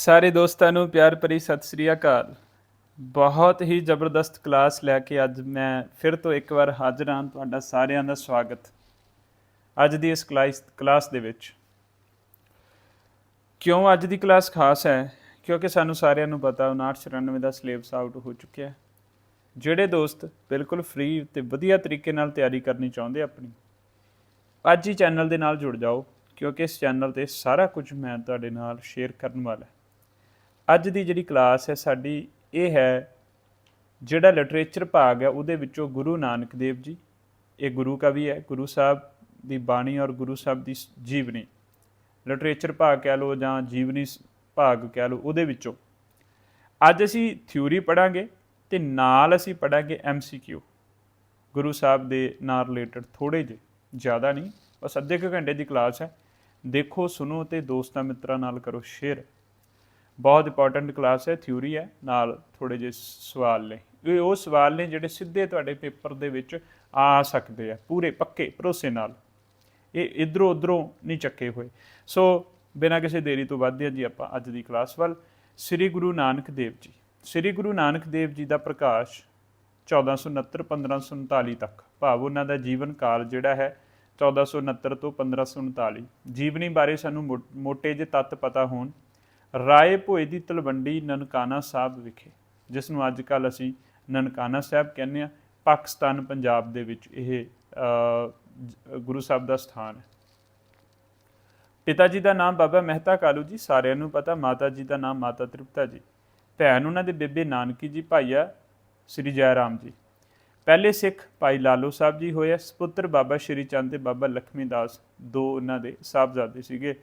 ਸਾਰੇ ਦੋਸਤਾਂ ਨੂੰ ਪਿਆਰ ਭਰੀ ਸਤਿ ਸ੍ਰੀ ਅਕਾਲ। ਬਹੁਤ ਹੀ ਜ਼ਬਰਦਸਤ ਕਲਾਸ ਲੈ ਕੇ ਅੱਜ ਮੈਂ ਫਿਰ ਤੋਂ ਇੱਕ ਵਾਰ ਹਾਜ਼ਰ ਹਾਂ। ਤੁਹਾਡਾ ਸਾਰਿਆਂ ਦਾ ਸਵਾਗਤ ਅੱਜ ਦੀ ਇਸ ਕਲਾਸ ਕਲਾਸ ਦੇ ਵਿੱਚ। ਕਿਉਂ ਅੱਜ ਦੀ ਕਲਾਸ ਖਾਸ ਹੈ? ਕਿਉਂਕਿ ਸਾਨੂੰ ਸਾਰਿਆਂ ਨੂੰ ਪਤਾ 5994 ਦਾ ਸਿਲੇਬਸ ਆਊਟ ਹੋ ਚੁੱਕਿਆ ਹੈ। ਜਿਹੜੇ ਦੋਸਤ ਬਿਲਕੁਲ ਫ੍ਰੀ ਤੇ ਵਧੀਆ ਤਰੀਕੇ ਨਾਲ ਤਿਆਰੀ ਕਰਨੀ ਚਾਹੁੰਦੇ ਆਪਣੀ, ਅੱਜ ਹੀ ਚੈਨਲ ਦੇ ਨਾਲ ਜੁੜ ਜਾਓ, ਕਿਉਂਕਿ ਇਸ ਚੈਨਲ ਤੇ ਸਾਰਾ ਕੁਝ ਮੈਂ ਤੁਹਾਡੇ ਨਾਲ ਸ਼ੇਅਰ ਕਰਨ ਵਾਲਾ ਹਾਂ। ਅੱਜ ਦੀ ਜਿਹੜੀ ਕਲਾਸ ਹੈ, ਸਾਡੀ ਇਹ ਹੈ, ਜਿਹੜਾ ਲਿਟਰੇਚਰ ਭਾਗ ਹੈ, ਉਹਦੇ ਵਿੱਚੋਂ ਗੁਰੂ ਨਾਨਕ ਦੇਵ ਜੀ, ਇਹ ਗੁਰੂ ਕਵੀ ਹੈ, ਗੁਰੂ ਸਾਹਿਬ ਦੀ ਬਾਣੀ ਔਰ ਗੁਰੂ ਸਾਹਿਬ ਦੀ ਜੀਵਨੀ। ਲਿਟਰੇਚਰ ਭਾਗ ਕਹਿ ਲਓ ਜਾਂ ਜੀਵਨੀ ਸ- ਭਾਗ ਕਹਿ ਲਓ, ਉਹਦੇ ਵਿੱਚੋਂ। ਅੱਜ ਅਸੀਂ ਥਿਊਰੀ ਪੜਾਂਗੇ ਤੇ ਨਾਲ ਅਸੀਂ ਪੜਾਂਗੇ ਐਮਸੀਕਿਊ ਗੁਰੂ ਸਾਹਿਬ ਦੇ ਨਾਲ ਰਿਲੇਟਡ ਥੋੜੇ ਜਿਹੇ, ਜ਼ਿਆਦਾ ਨਹੀਂ, ਬਸ ਅੱਧੇ ਕੁ ਘੰਟੇ ਦੀ ਕਲਾਸ ਹੈ। ਦੇਖੋ, ਸੁਣੋ ਤੇ ਦੋਸਤਾਂ ਮਿੱਤਰਾਂ ਨਾਲ ਕਰੋ ਸ਼ੇਅਰ ਬਹੁਤ ਇੰਪੋਰਟੈਂਟ ਕਲਾਸ ਹੈ ਥਿਊਰੀ ਹੈ, ਨਾਲ ਥੋੜੇ ਜਿਹੇ ਸਵਾਲ ਨੇ। ਇਹ ਉਹ ਸਵਾਲ ਨੇ ਜਿਹੜੇ ਸਿੱਧੇ ਤੁਹਾਡੇ ਪੇਪਰ ਦੇ ਵਿੱਚ ਆ ਸਕਦੇ ਆ, ਪੂਰੇ ਪੱਕੇ, ਭਰੋਸੇ ਨਾਲ। ਇਹ ਇਧਰੋਂ ਉਧਰੋਂ ਨਹੀਂ ਚੱਕੇ ਹੋਏ। ਸੋ ਬਿਨਾਂ ਕਿਸੇ ਦੇਰੀ ਤੋਂ ਵੱਧਦੇ ਹਾਂ ਜੀ ਆਪਾਂ ਅੱਜ ਦੀ ਕਲਾਸ ਵੱਲ। ਸ੍ਰੀ ਗੁਰੂ ਨਾਨਕ ਦੇਵ ਜੀ। ਸ੍ਰੀ ਗੁਰੂ ਨਾਨਕ ਦੇਵ ਜੀ ਦਾ ਪ੍ਰਕਾਸ਼ 1469 1539 ਤੱਕ। ਭਾਵ ਉਹਨਾਂ ਦਾ ਜੀਵਨ ਕਾਲ ਜਿਹੜਾ ਹੈ 1469 ਤੋਂ 1539 ਜੀਵਨੀ ਬਾਰੇ ਸਾਨੂੰ ਮੋ- ਮੋٹے ਜਿਹੇ ਤੱਤ ਪਤਾ ਹੋਣ। ਰਾਏ ਭੋਏ ਦੀ ਤਲਵੰਡੀ ਨਨਕਾਣਾ ਸਾਹਿਬ ਵਿਖੇ, ਜਿਸ ਨੂੰ ਅੱਜ ਕੱਲ ਅਸੀਂ ਨਨਕਾਣਾ ਸਾਹਿਬ ਕਹਿੰਦੇ ਆ ਪਾਕਿਸਤਾਨ ਪੰਜਾਬ ਦੇ ਵਿੱਚ ਇਹ ਗੁਰੂ ਸਾਹਿਬ ਦਾ ਸਥਾਨ ਹੈ। ਪਿਤਾ ਜੀ ਦਾ ਨਾਮ ਬਾਬਾ ਮਹਿਤਾ ਕਾਲੂ ਜੀ, ਸਾਰਿਆਂ ਨੂੰ ਪਤਾ, ਮਾਤਾ ਜੀ ਦਾ ਨਾਮ ਮਾਤਾ ਤ੍ਰਿਪਤਾ ਜੀ। ਭੈਣ ਉਹਨਾਂ ਦੇ ਬੇਬੇ ਨਾਨਕੀ ਜੀ, ਭਾਈਆ ਸ੍ਰੀ ਜੈ ਰਾਮ ਜੀ। ਪਹਿਲੇ ਸਿੱਖ ਭਾਈ ਲਾਲੋ ਸਾਹਿਬ ਜੀ ਹੋਏ ਸੁਪੁੱਤਰ ਬਾਬਾ ਸ਼੍ਰੀ ਚੰਦ ਤੇ ਬਾਬਾ ਲਖਮੀ ਦਾਸ ਦੋ ਉਹਨਾਂ ਦੇ ਸਾਹਿਬਜ਼ਾਦੇ ਸੀਗੇ।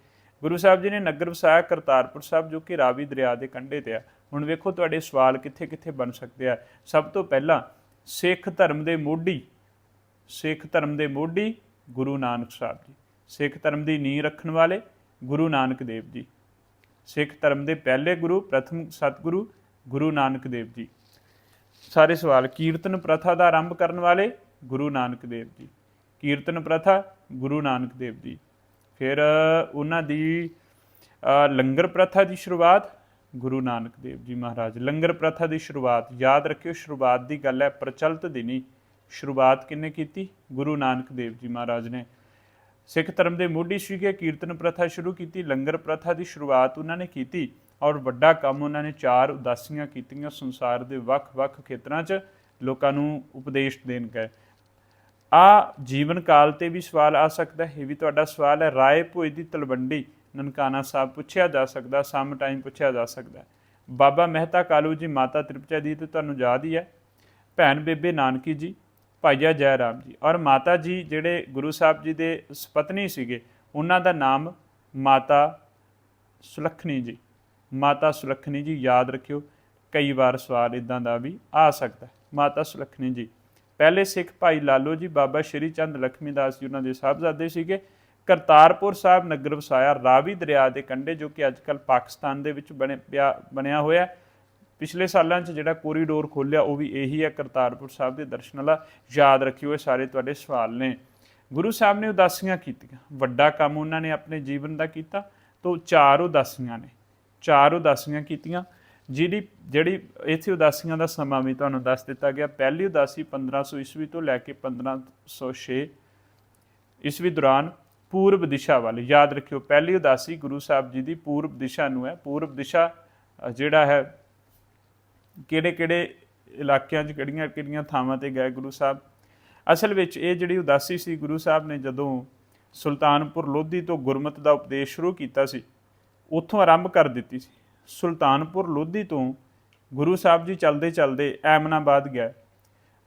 ਗੁਰੂ ਸਾਹਿਬ ਜੀ ਨੇ ਨਗਰ ਵਸਾਇਆ ਕਰਤਾਰਪੁਰ ਸਾਹਿਬ, ਜੋ ਕਿ ਰਾਵੀ ਦਰਿਆ ਦੇ ਕੰਢੇ ਤੇ ਆ। ਹੁਣ ਵੇਖੋ ਤੁਹਾਡੇ ਸਵਾਲ ਕਿੱਥੇ ਕਿੱਥੇ ਬਣ ਸਕਦੇ ਆ। ਸਭ ਤੋਂ ਪਹਿਲਾਂ ਸਿੱਖ ਧਰਮ ਦੇ ਮੋਢੀ, ਸਿੱਖ ਧਰਮ ਦੇ ਮੋਢੀ ਗੁਰੂ ਨਾਨਕ ਸਾਹਿਬ ਜੀ। ਸਿੱਖ ਧਰਮ ਦੀ ਨੀਂਹ ਰੱਖਣ ਵਾਲੇ ਗੁਰੂ ਨਾਨਕ ਦੇਵ ਜੀ। ਸਿੱਖ ਧਰਮ ਦੇ ਪਹਿਲੇ ਗੁਰੂ, ਪ੍ਰਥਮ ਸਤਿਗੁਰੂ ਗੁਰੂ ਨਾਨਕ ਦੇਵ ਜੀ। ਸਾਰੇ ਸਵਾਲ, ਕੀਰਤਨ ਪ੍ਰਥਾ ਦਾ ਆਰੰਭ ਕਰਨ ਵਾਲੇ ਗੁਰੂ ਨਾਨਕ ਦੇਵ ਜੀ। ਕੀਰਤਨ ਪ੍ਰਥਾ ਗੁਰੂ ਨਾਨਕ ਦੇਵ ਜੀ। ਫਿਰ ਉਹਨਾਂ ਦੀ ਲੰਗਰ ਪ੍ਰਥਾ ਦੀ ਸ਼ੁਰੂਆਤ ਗੁਰੂ ਨਾਨਕ ਦੇਵ ਜੀ ਮਹਾਰਾਜ, ਲੰਗਰ ਪ੍ਰਥਾ ਦੀ ਸ਼ੁਰੂਆਤ, ਯਾਦ ਰੱਖਿਓ ਸ਼ੁਰੂਆਤ ਦੀ ਗੱਲ ਹੈ ਪ੍ਰਚਲਿਤ ਦੀ ਨਹੀਂ ਸ਼ੁਰੂਆਤ ਕਿੰਨੇ ਕੀਤੀ? ਗੁਰੂ ਨਾਨਕ ਦੇਵ ਜੀ ਮਹਾਰਾਜ ਨੇ। ਸਿੱਖ ਧਰਮ ਦੇ ਮੋਢੀ ਸੀਗੇ ਕੀਰਤਨ ਪ੍ਰਥਾ ਸ਼ੁਰੂ ਕੀਤੀ, ਲੰਗਰ ਪ੍ਰਥਾ ਦੀ ਸ਼ੁਰੂਆਤ ਉਹਨਾਂ ਨੇ ਕੀਤੀ ਔਰ ਵੱਡਾ ਕੰਮ ਉਹਨਾਂ ਨੇ ਚਾਰ ਉਦਾਸੀਆਂ ਕੀਤੀਆਂ ਸੰਸਾਰ ਦੇ ਵੱਖ-ਵੱਖ ਖੇਤਰਾਂ 'ਚ ਲੋਕਾਂ ਨੂੰ ਉਪਦੇਸ਼ ਦੇਣ ਗਏ। ਆ ਜੀਵਨ ਕਾਲ ਤੇ ਵੀ ਸਵਾਲ ਆ ਸਕਦਾ ਹੈ, ਇਹ ਵੀ ਤੁਹਾਡਾ ਸਵਾਲ ਹੈ। ਰਾਏ ਭੋਏ ਦੀ ਤਲਵੰਡੀ, ਨਨਕਾਣਾ ਸਾਹਿਬ ਪੁੱਛਿਆ ਜਾ ਸਕਦਾ, ਸਮ ਟਾਈਮ ਪੁੱਛਿਆ ਜਾ ਸਕਦਾ ਬਾਬਾ ਮਹਿਤਾ ਕਾਲੂ ਜੀ, ਮਾਤਾ ਤ੍ਰਿਪਚਾ ਜੀ ਤੇ ਤੁਹਾਨੂੰ ਯਾਦ ਹੀ ਹੈ। ਭੈਣ ਬੇਬੇ ਨਾਨਕੀ ਜੀ, ਭਾਈਆ ਜੈ ਰਾਮ ਜੀ ਔਰ ਮਾਤਾ ਜੀ ਜਿਹੜੇ ਗੁਰੂ ਸਾਹਿਬ ਜੀ ਦੇ ਸਪਤਨੀ ਸੀਗੇ, ਉਹਨਾਂ ਦਾ ਨਾਮ ਮਾਤਾ ਸੁਲੱਖਣੀ ਜੀ। ਮਾਤਾ ਸੁਲੱਖਣੀ ਜੀ, ਯਾਦ ਰੱਖਿਓ, ਕਈ ਵਾਰ ਸਵਾਲ ਇਦਾਂ ਦਾ ਵੀ ਆ ਸਕਦਾ ਮਾਤਾ ਸੁਲੱਖਣੀ ਜੀ ਪਹਿਲੇ ਸਿੱਖ ਭਾਈ ਲਾਲੋ ਜੀ, ਬਾਬਾ ਸ਼੍ਰੀ ਚੰਦ ਲਖਮੀ ਦਾਸ ਜੀ ਉਹਨਾਂ ਦੇ ਸਾਹਿਬਜ਼ਾਦੇ ਸੀਗੇ। ਕਰਤਾਰਪੁਰ ਸਾਹਿਬ ਨਗਰ ਵਸਾਇਆ ਰਾਵੀ ਦਰਿਆ ਦੇ ਕੰਢੇ, ਜੋ ਕਿ ਅੱਜਕੱਲ ਪਾਕਿਸਤਾਨ ਦੇ ਵਿੱਚ ਬਣੇ ਪਿਆ, ਬਣਿਆ ਹੋਇਆ ਪਿਛਲੇ ਸਾਲਾਂ 'ਚ ਜਿਹੜਾ ਕੋਰੀਡੋਰ ਖੋਲਿਆ ਉਹ ਵੀ ਇਹੀ ਹੈ। ਕਰਤਾਰਪੁਰ ਸਾਹਿਬ ਦੇ ਦਰਸ਼ਨ ਵਾਲਾ, ਯਾਦ ਰੱਖਿਓ, ਇਹ ਸਾਰੇ ਤੁਹਾਡੇ ਸਵਾਲ ਨੇ। ਗੁਰੂ ਸਾਹਿਬ ਨੇ ਉਦਾਸੀਆਂ ਕੀਤੀਆਂ। ਵੱਡਾ ਕੰਮ ਉਹਨਾਂ ਨੇ ਆਪਣੇ ਜੀਵਨ ਦਾ ਕੀਤਾ, ਤੋਂ ਚਾਰ ਉਦਾਸੀਆਂ ਨੇ। ਚਾਰ ਉਦਾਸੀਆਂ ਕੀਤੀਆਂ। ਜਿਹੜੀ ਜਿਹੜੀ ਇੱਥੇ ਉਦਾਸੀਆਂ ਦਾ ਸਮਾਂ ਵੀ ਤੁਹਾਨੂੰ ਦੱਸ ਦਿੱਤਾ ਗਿਆ, ਪਹਿਲੀ ਉਦਾਸੀ 1500 ਈਸਵੀ ਤੋਂ ਲੈ ਕੇ 1506 ਈਸਵੀ ਦੌਰਾਨ ਪੂਰਬ ਦਿਸ਼ਾ ਵੱਲ, ਯਾਦ ਰੱਖਿਓ, ਪਹਿਲੀ ਉਦਾਸੀ ਗੁਰੂ ਸਾਹਿਬ ਜੀ ਦੀ ਪੂਰਬ ਦਿਸ਼ਾ ਨੂੰ ਹੈ। ਪੂਰਬ ਦਿਸ਼ਾ ਜਿਹੜਾ ਹੈ, ਕਿਹੜੇ ਕਿਹੜੇ ਇਲਾਕਿਆਂ 'ਚ, ਕਿਹੜੀਆਂ ਕਿਹੜੀਆਂ ਥਾਵਾਂ ਤੇ ਗਏ ਗੁਰੂ ਸਾਹਿਬ? ਅਸਲ ਵਿੱਚ ਇਹ ਜਿਹੜੀ ਉਦਾਸੀ ਸੀ, ਗੁਰੂ ਸਾਹਿਬ ਨੇ ਜਦੋਂ ਸੁਲਤਾਨਪੁਰ ਲੋਧੀ ਤੋਂ ਗੁਰਮਤ ਦਾ ਉਪਦੇਸ਼ ਸ਼ੁਰੂ ਕੀਤਾ ਸੀ, ਉੱਥੋਂ ਆਰੰਭ ਕਰ ਦਿੱਤੀ ਸੀ। ਸੁਲਤਾਨਪੁਰ ਲੋਧੀ ਤੋਂ ਗੁਰੂ ਸਾਹਿਬ ਜੀ ਚਲਦੇ ਚਲਦੇ ਐਮਨਾਬਾਦ ਗਿਆ।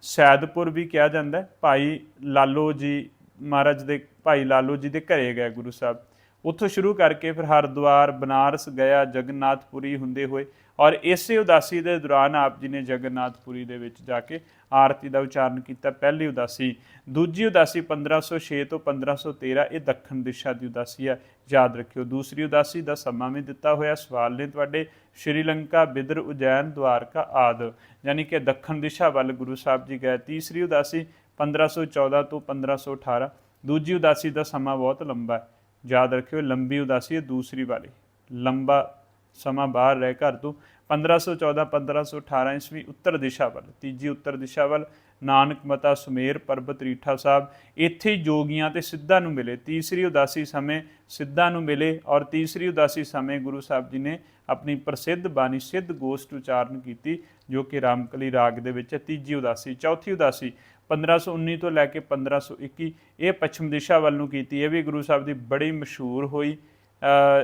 ਸੈਦਪੁਰ ਵੀ ਕਿਹਾ ਜਾਂਦਾ ਭਾਈ ਲਾਲੋ ਜੀ ਮਹਾਰਾਜ ਦੇ, ਭਾਈ ਲਾਲੋ ਜੀ ਦੇ ਘਰੇ ਗਏ ਗੁਰੂ ਸਾਹਿਬ। ਉੱਥੋਂ ਸ਼ੁਰੂ ਕਰਕੇ ਫਿਰ ਹਰਦੁਆਰ, ਬਨਾਰਸ ਗਿਆ, ਜਗਨਨਾਥਪੁਰੀ ਹੁੰਦੇ ਹੋਏ ਔਰ ਇਸੇ ਉਦਾਸੀ ਦੇ ਦੌਰਾਨ ਆਪ ਜੀ ਨੇ ਜਗਨਨਾਥਪੁਰੀ ਦੇ ਵਿੱਚ ਜਾ ਕੇ ਆਰਤੀ ਦਾ ਉਚਾਰਨ ਕੀਤਾ, ਪਹਿਲੀ ਉਦਾਸੀ, ਦੂਜੀ ਉਦਾਸੀ 1506 ਤੋਂ 1513 ਇਹ ਦੱਖਣ ਦਿਸ਼ਾ ਦੀ ਉਦਾਸੀ ਹੈ ਯਾਦ ਰੱਖਿਓ। ਦੂਸਰੀ ਉਦਾਸੀ ਦਾ ਸਮਾਂ ਵੀ ਦਿੱਤਾ ਹੋਇਆ, ਸਵਾਲ ਨੇ ਤੁਹਾਡੇ ਸ਼੍ਰੀਲੰਕਾ ਬਿਦਰ ਉਜੈਨ ਦੁਆਰਕਾ ਆਦ, ਯਾਨੀ ਕਿ ਦੱਖਣ ਦਿਸ਼ਾ ਵੱਲ ਗੁਰੂ ਸਾਹਿਬ ਜੀ ਗਏ। ਤੀਸਰੀ ਉਦਾਸੀ 1514 ਤੋਂ 1518 ਦੂਜੀ ਉਦਾਸੀ ਦਾ ਸਮਾਂ ਬਹੁਤ ਲੰਬਾ ਹੈ। ਯਾਦ ਰੱਖਿਓ, ਲੰਬੀ ਉਦਾਸੀ ਹੈ, ਦੂਸਰੀ ਵਾਲੀ। ਲੰਬਾ ਸਮਾਂ ਬਾਹਰ ਰਹਿ ਘਰ ਤੋਂ। 1514 1518 ਈਸਵੀ ਉੱਤਰ ਦਿਸ਼ਾ ਵੱਲ, ਤੀਜੀ ਉੱਤਰ ਦਿਸ਼ਾ ਵੱਲ, ਨਾਨਕ ਮਤਾ, ਸੁਮੇਰ, ਪਰਬਤ, ਰੀਠਾ ਸਾਹਿਬ, ਇੱਥੇ ਹੀ ਜੋਗੀਆਂ ਤੇ ਸਿੱਧਾਂ ਨੂੰ ਮਿਲੇ। ਤੀਸਰੀ ਉਦਾਸੀ ਸਮੇਂ ਸਿੱਧਾਂ ਨੂੰ ਮਿਲੇ ਔਰ ਤੀਸਰੀ ਉਦਾਸੀ ਸਮੇਂ ਗੁਰੂ ਸਾਹਿਬ ਜੀ ਨੇ ਆਪਣੀ ਪ੍ਰਸਿੱਧ ਬਾਣੀ ਸਿੱਧ ਗੋਸ਼ਟ ਉਚਾਰਨ ਕੀਤੀ, ਜੋ ਕਿ ਰਾਮਕਲੀ ਰਾਗ ਦੇ ਵਿੱਚ ਹੈ। ਤੀਜੀ ਉਦਾਸੀ, ਚੌਥੀ ਉਦਾਸੀ 1519 ਤੋਂ ਲੈ ਕੇ 1521 ਇਹ ਪੱਛਮ ਦਿਸ਼ਾ ਵੱਲ ਨੂੰ ਕੀਤੀ। ਇਹ ਵੀ ਗੁਰੂ ਸਾਹਿਬ ਦੀ ਬੜੀ ਮਸ਼ਹੂਰ ਹੋਈ।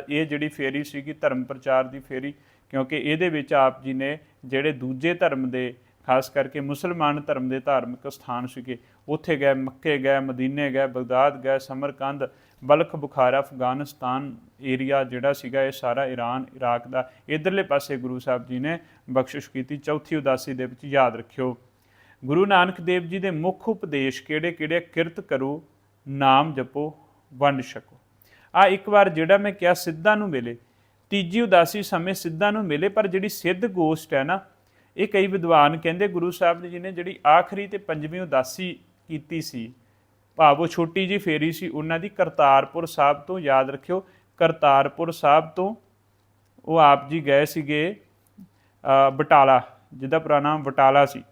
ਇਹ ਜਿਹੜੀ ਫੇਰੀ ਸੀਗੀ, ਧਰਮ ਪ੍ਰਚਾਰ ਦੀ ਫੇਰੀ ਕਿਉਂਕਿ ਇਹਦੇ ਵਿੱਚ ਆਪ ਜੀ ਨੇ ਜਿਹੜੇ ਦੂਜੇ ਧਰਮ ਦੇ, ਖਾਸ ਕਰਕੇ ਮੁਸਲਮਾਨ ਧਰਮ ਦੇ ਧਾਰਮਿਕ ਸਥਾਨ ਸੀਗੇ, ਉੱਥੇ ਗਏ, ਮੱਕੇ ਗਏ, ਮਦੀਨੇ ਗਏ, ਬਗਦਾਦ ਗਏ, ਸਮਰਕੰਦ, ਬਲਖ ਬੁਖਾਰਾ, ਅਫਗਾਨਿਸਤਾਨ ਏਰੀਆ ਜਿਹੜਾ ਸੀਗਾ ਇਹ ਸਾਰਾ ਈਰਾਨ ਇਰਾਕ ਦਾ, ਇਧਰਲੇ ਪਾਸੇ ਗੁਰੂ ਸਾਹਿਬ ਜੀ ਨੇ ਬਖਸ਼ਿਸ਼ ਕੀਤੀ, ਚੌਥੀ ਉਦਾਸੀ ਦੇ ਵਿੱਚ ਯਾਦ ਰੱਖਿਓ। ਗੁਰੂ ਨਾਨਕ ਦੇਵ ਜੀ ਦੇ ਮੁੱਖ ਉਪਦੇਸ਼ ਕਿਹੜੇ-ਕਿਹੜੇ? ਕਿਰਤ ਕਰੋ, ਨਾਮ ਜਪੋ, ਵੰਡ ਛਕੋ। ਆ ਇੱਕ ਵਾਰ ਜਿਹੜਾ ਮੈਂ ਕਿਹਾ ਸਿੱਧਾਂ ਨੂੰ ਮਿਲੇ ਤੀਜੀ ਉਦਾਸੀ ਸਮੇਂ ਸਿੱਧਾਂ ਨੂੰ ਮਿਲੇ, ਪਰ ਜਿਹੜੀ ਸਿੱਧ ਗੋਸ਼ਟ ਹੈ ਨਾ, ਇਹ ਕਈ ਵਿਦਵਾਨ ਕਹਿੰਦੇ, ਗੁਰੂ ਸਾਹਿਬ ਜੀ ਨੇ ਜਿਹੜੀ ਆਖਰੀ ਤੇ ਪੰਜਵੀਂ ਉਦਾਸੀ ਕੀਤੀ ਸੀ, ਭਾਵ ਉਹ ਛੋਟੀ ਜੀ ਫੇਰੀ ਸੀ, ਉਹਨਾਂ ਦੀ ਕਰਤਾਰਪੁਰ ਸਾਹਿਬ ਤੋਂ ਯਾਦ ਰੱਖਿਓ, ਕਰਤਾਰਪੁਰ ਸਾਹਿਬ ਤੋਂ ਉਹ ਆਪ ਜੀ ਗਏ ਸੀਗੇ ਬਟਾਲਾ, ਜਿਹਦਾ ਪੁਰਾਣਾ ਬਟਾਲਾ ਸੀ,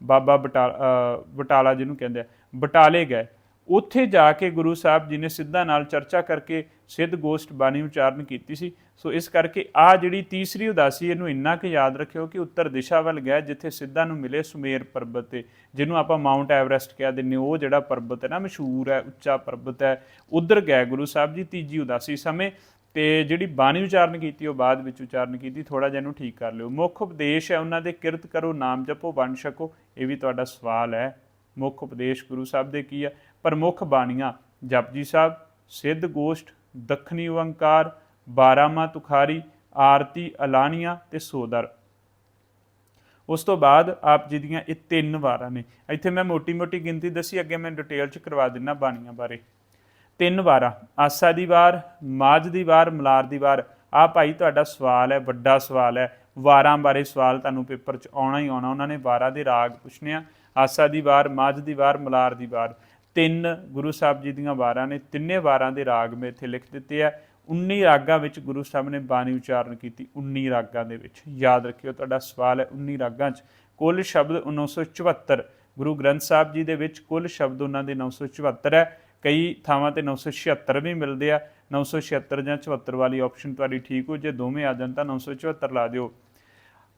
ਬਾਬਾ ਬਟਾਲਾ ਬਟਾਲਾ ਜਿਹਨੂੰ ਕਹਿੰਦੇ ਆ, ਬਟਾਲੇ ਗਏ। ਉੱਥੇ ਜਾ ਕੇ ਗੁਰੂ ਸਾਹਿਬ ਜੀ ਨੇ ਸਿੱਧਾ ਨਾਲ ਚਰਚਾ ਕਰਕੇ ਸਿੱਧ ਗੋਸ਼ਟ ਬਾਣੀ ਉਚਾਰਨ ਕੀਤੀ ਸੀ। ਸੋ ਇਸ ਕਰਕੇ ਆ ਜਿਹੜੀ ਤੀਸਰੀ ਉਦਾਸੀ, ਇਹਨੂੰ ਇੰਨਾ ਕਿ ਯਾਦ ਰੱਖਿਓ ਕਿ ਉੱਤਰ ਦਿਸ਼ਾ ਵੱਲ ਗਿਆ, ਜਿੱਥੇ ਸਿੱਧਾ ਨੂੰ ਮਿਲੇ ਸੁਮੇਰ ਪਰਬਤ ਤੇ, ਜਿਹਨੂੰ ਆਪਾਂ ਮਾਊਂਟ ਐਵਰੈਸਟ ਕਹਿ ਦਿੰਦੇ ਉਹ ਜਿਹੜਾ ਪਰਬਤ ਹੈ ਨਾ, ਮਸ਼ਹੂਰ ਹੈ, ਉੱਚਾ ਪਰਬਤ ਹੈ। ਉਧਰ ਗਏ ਗੁਰੂ ਸਾਹਿਬ ਜੀ ਤੀਜੀ ਉਦਾਸੀ ਸਮੇਂ ਤੇ ਜਿਹੜੀ ਬਾਣੀ ਉਚਾਰਨ ਕੀਤੀ, ਉਹ ਬਾਅਦ ਵਿੱਚ ਉਚਾਰਨ ਕੀਤੀ। ਥੋੜਾ ਜਿਹਾ ਇਹਨੂੰ ਠੀਕ ਕਰ ਲਿਓ। ਮੁੱਖ ਉਪਦੇਸ਼ ਹੈ ਉਹਨਾਂ ਦੇ, ਕਿਰਤ ਕਰੋ, ਨਾਮ ਜਪੋ ਬਣ ਛਕੋ। ਇਹ ਵੀ ਤੁਹਾਡਾ ਸਵਾਲ ਹੈ। ਮੁੱਖ ਉਪਦੇਸ਼ ਗੁਰੂ ਸਾਹਿਬ ਦੇ ਕੀ ਹੈ ਪ੍ਰਮੁੱਖ ਬਾਣੀਆਂ, ਜਪਜੀ ਸਾਹਿਬ, ਸਿੱਧ ਗੋਸ਼ਟ, ਦੱਖਣੀ ਓੰਕਾਰ ਬਾਰਾਮਾ ਤੁਖਾਰੀ, ਆਰਤੀ ਅਲਾਨੀਆਂ ਤੇ ਸੋਦਰ। ਉਸ ਤੋਂ ਬਾਅਦ ਆਪ ਜੀ ਦੀਆਂ ਇਹ ਤਿੰਨ ਵਾਰਾਂ ਨੇ। ਇੱਥੇ ਮੈਂ ਮੋਟੀ-ਮੋਟੀ ਗਿਣਤੀ ਦੱਸੀ, ਅੱਗੇ ਮੈਂ ਡਿਟੇਲ ਚ ਕਰਵਾ ਦਿੰਨਾ ਬਾਣੀਆਂ ਬਾਰੇ। ਤਿੰਨ ਵਾਰਾਂ, ਆਸਾ ਦੀ ਵਾਰ, ਮਾਝ ਦੀ ਵਾਰ, ਮਲਾਰ ਦੀ ਵਾਰ। ਆ ਭਾਈ ਤੁਹਾਡਾ ਸਵਾਲ ਹੈ, ਵੱਡਾ ਸਵਾਲ ਹੈ। ਵਾਰਾਂ ਬਾਰੇ ਸਵਾਲ ਤੁਹਾਨੂੰ ਪੇਪਰ 'ਚ ਆਉਣਾ ਹੀ ਆਉਣਾ, ਉਹਨਾਂ ਨੇ ਵਾਰਾਂ ਦੇ ਰਾਗ ਪੁੱਛਣੇ ਆ। ਆਸਾ ਦੀ ਵਾਰ, ਮਾਝ ਦੀ ਵਾਰ, ਮਲਾਰ ਦੀ ਵਾਰ। ਤਿੰਨ ਗੁਰੂ ਸਾਹਿਬ ਜੀ ਦੀਆਂ ਵਾਰਾਂ ਨੇ, ਤਿੰਨੇ ਵਾਰਾਂ ਦੇ ਰਾਗ ਮੈਂ ਇੱਥੇ ਲਿਖ ਦਿੱਤੇ ਆ। 19 ਰਾਗਾਂ ਵਿੱਚ ਗੁਰੂ ਸਾਹਿਬ ਨੇ ਬਾਣੀ ਉਚਾਰਨ ਕੀਤੀ 19 ਰਾਗਾਂ ਦੇ ਵਿੱਚ। ਯਾਦ ਰੱਖਿਓ, ਤੁਹਾਡਾ ਸਵਾਲ ਹੈ 19 ਰਾਗਾਂ 'ਚ। ਕੁੱਲ ਸ਼ਬਦ 974 ਗੁਰੂ ਗ੍ਰੰਥ ਸਾਹਿਬ ਜੀ ਦੇ ਵਿੱਚ ਕੁੱਲ ਸ਼ਬਦ ਉਹਨਾਂ ਦੇ 974 ਹੈ। ਕਈ ਥਾਵਾਂ ਤੇ 976 ਵੀ ਮਿਲਦੇ ਆ। 976 ਜਾਂ 74 ਵਾਲੀ ਆਪਸ਼ਨ ਤੁਹਾਡੀ ਠੀਕ ਹੋ ਜੇ, ਦੋਵੇਂ ਆ ਜਾਣ ਤਾਂ 974 ਲਾ ਦਿਓ।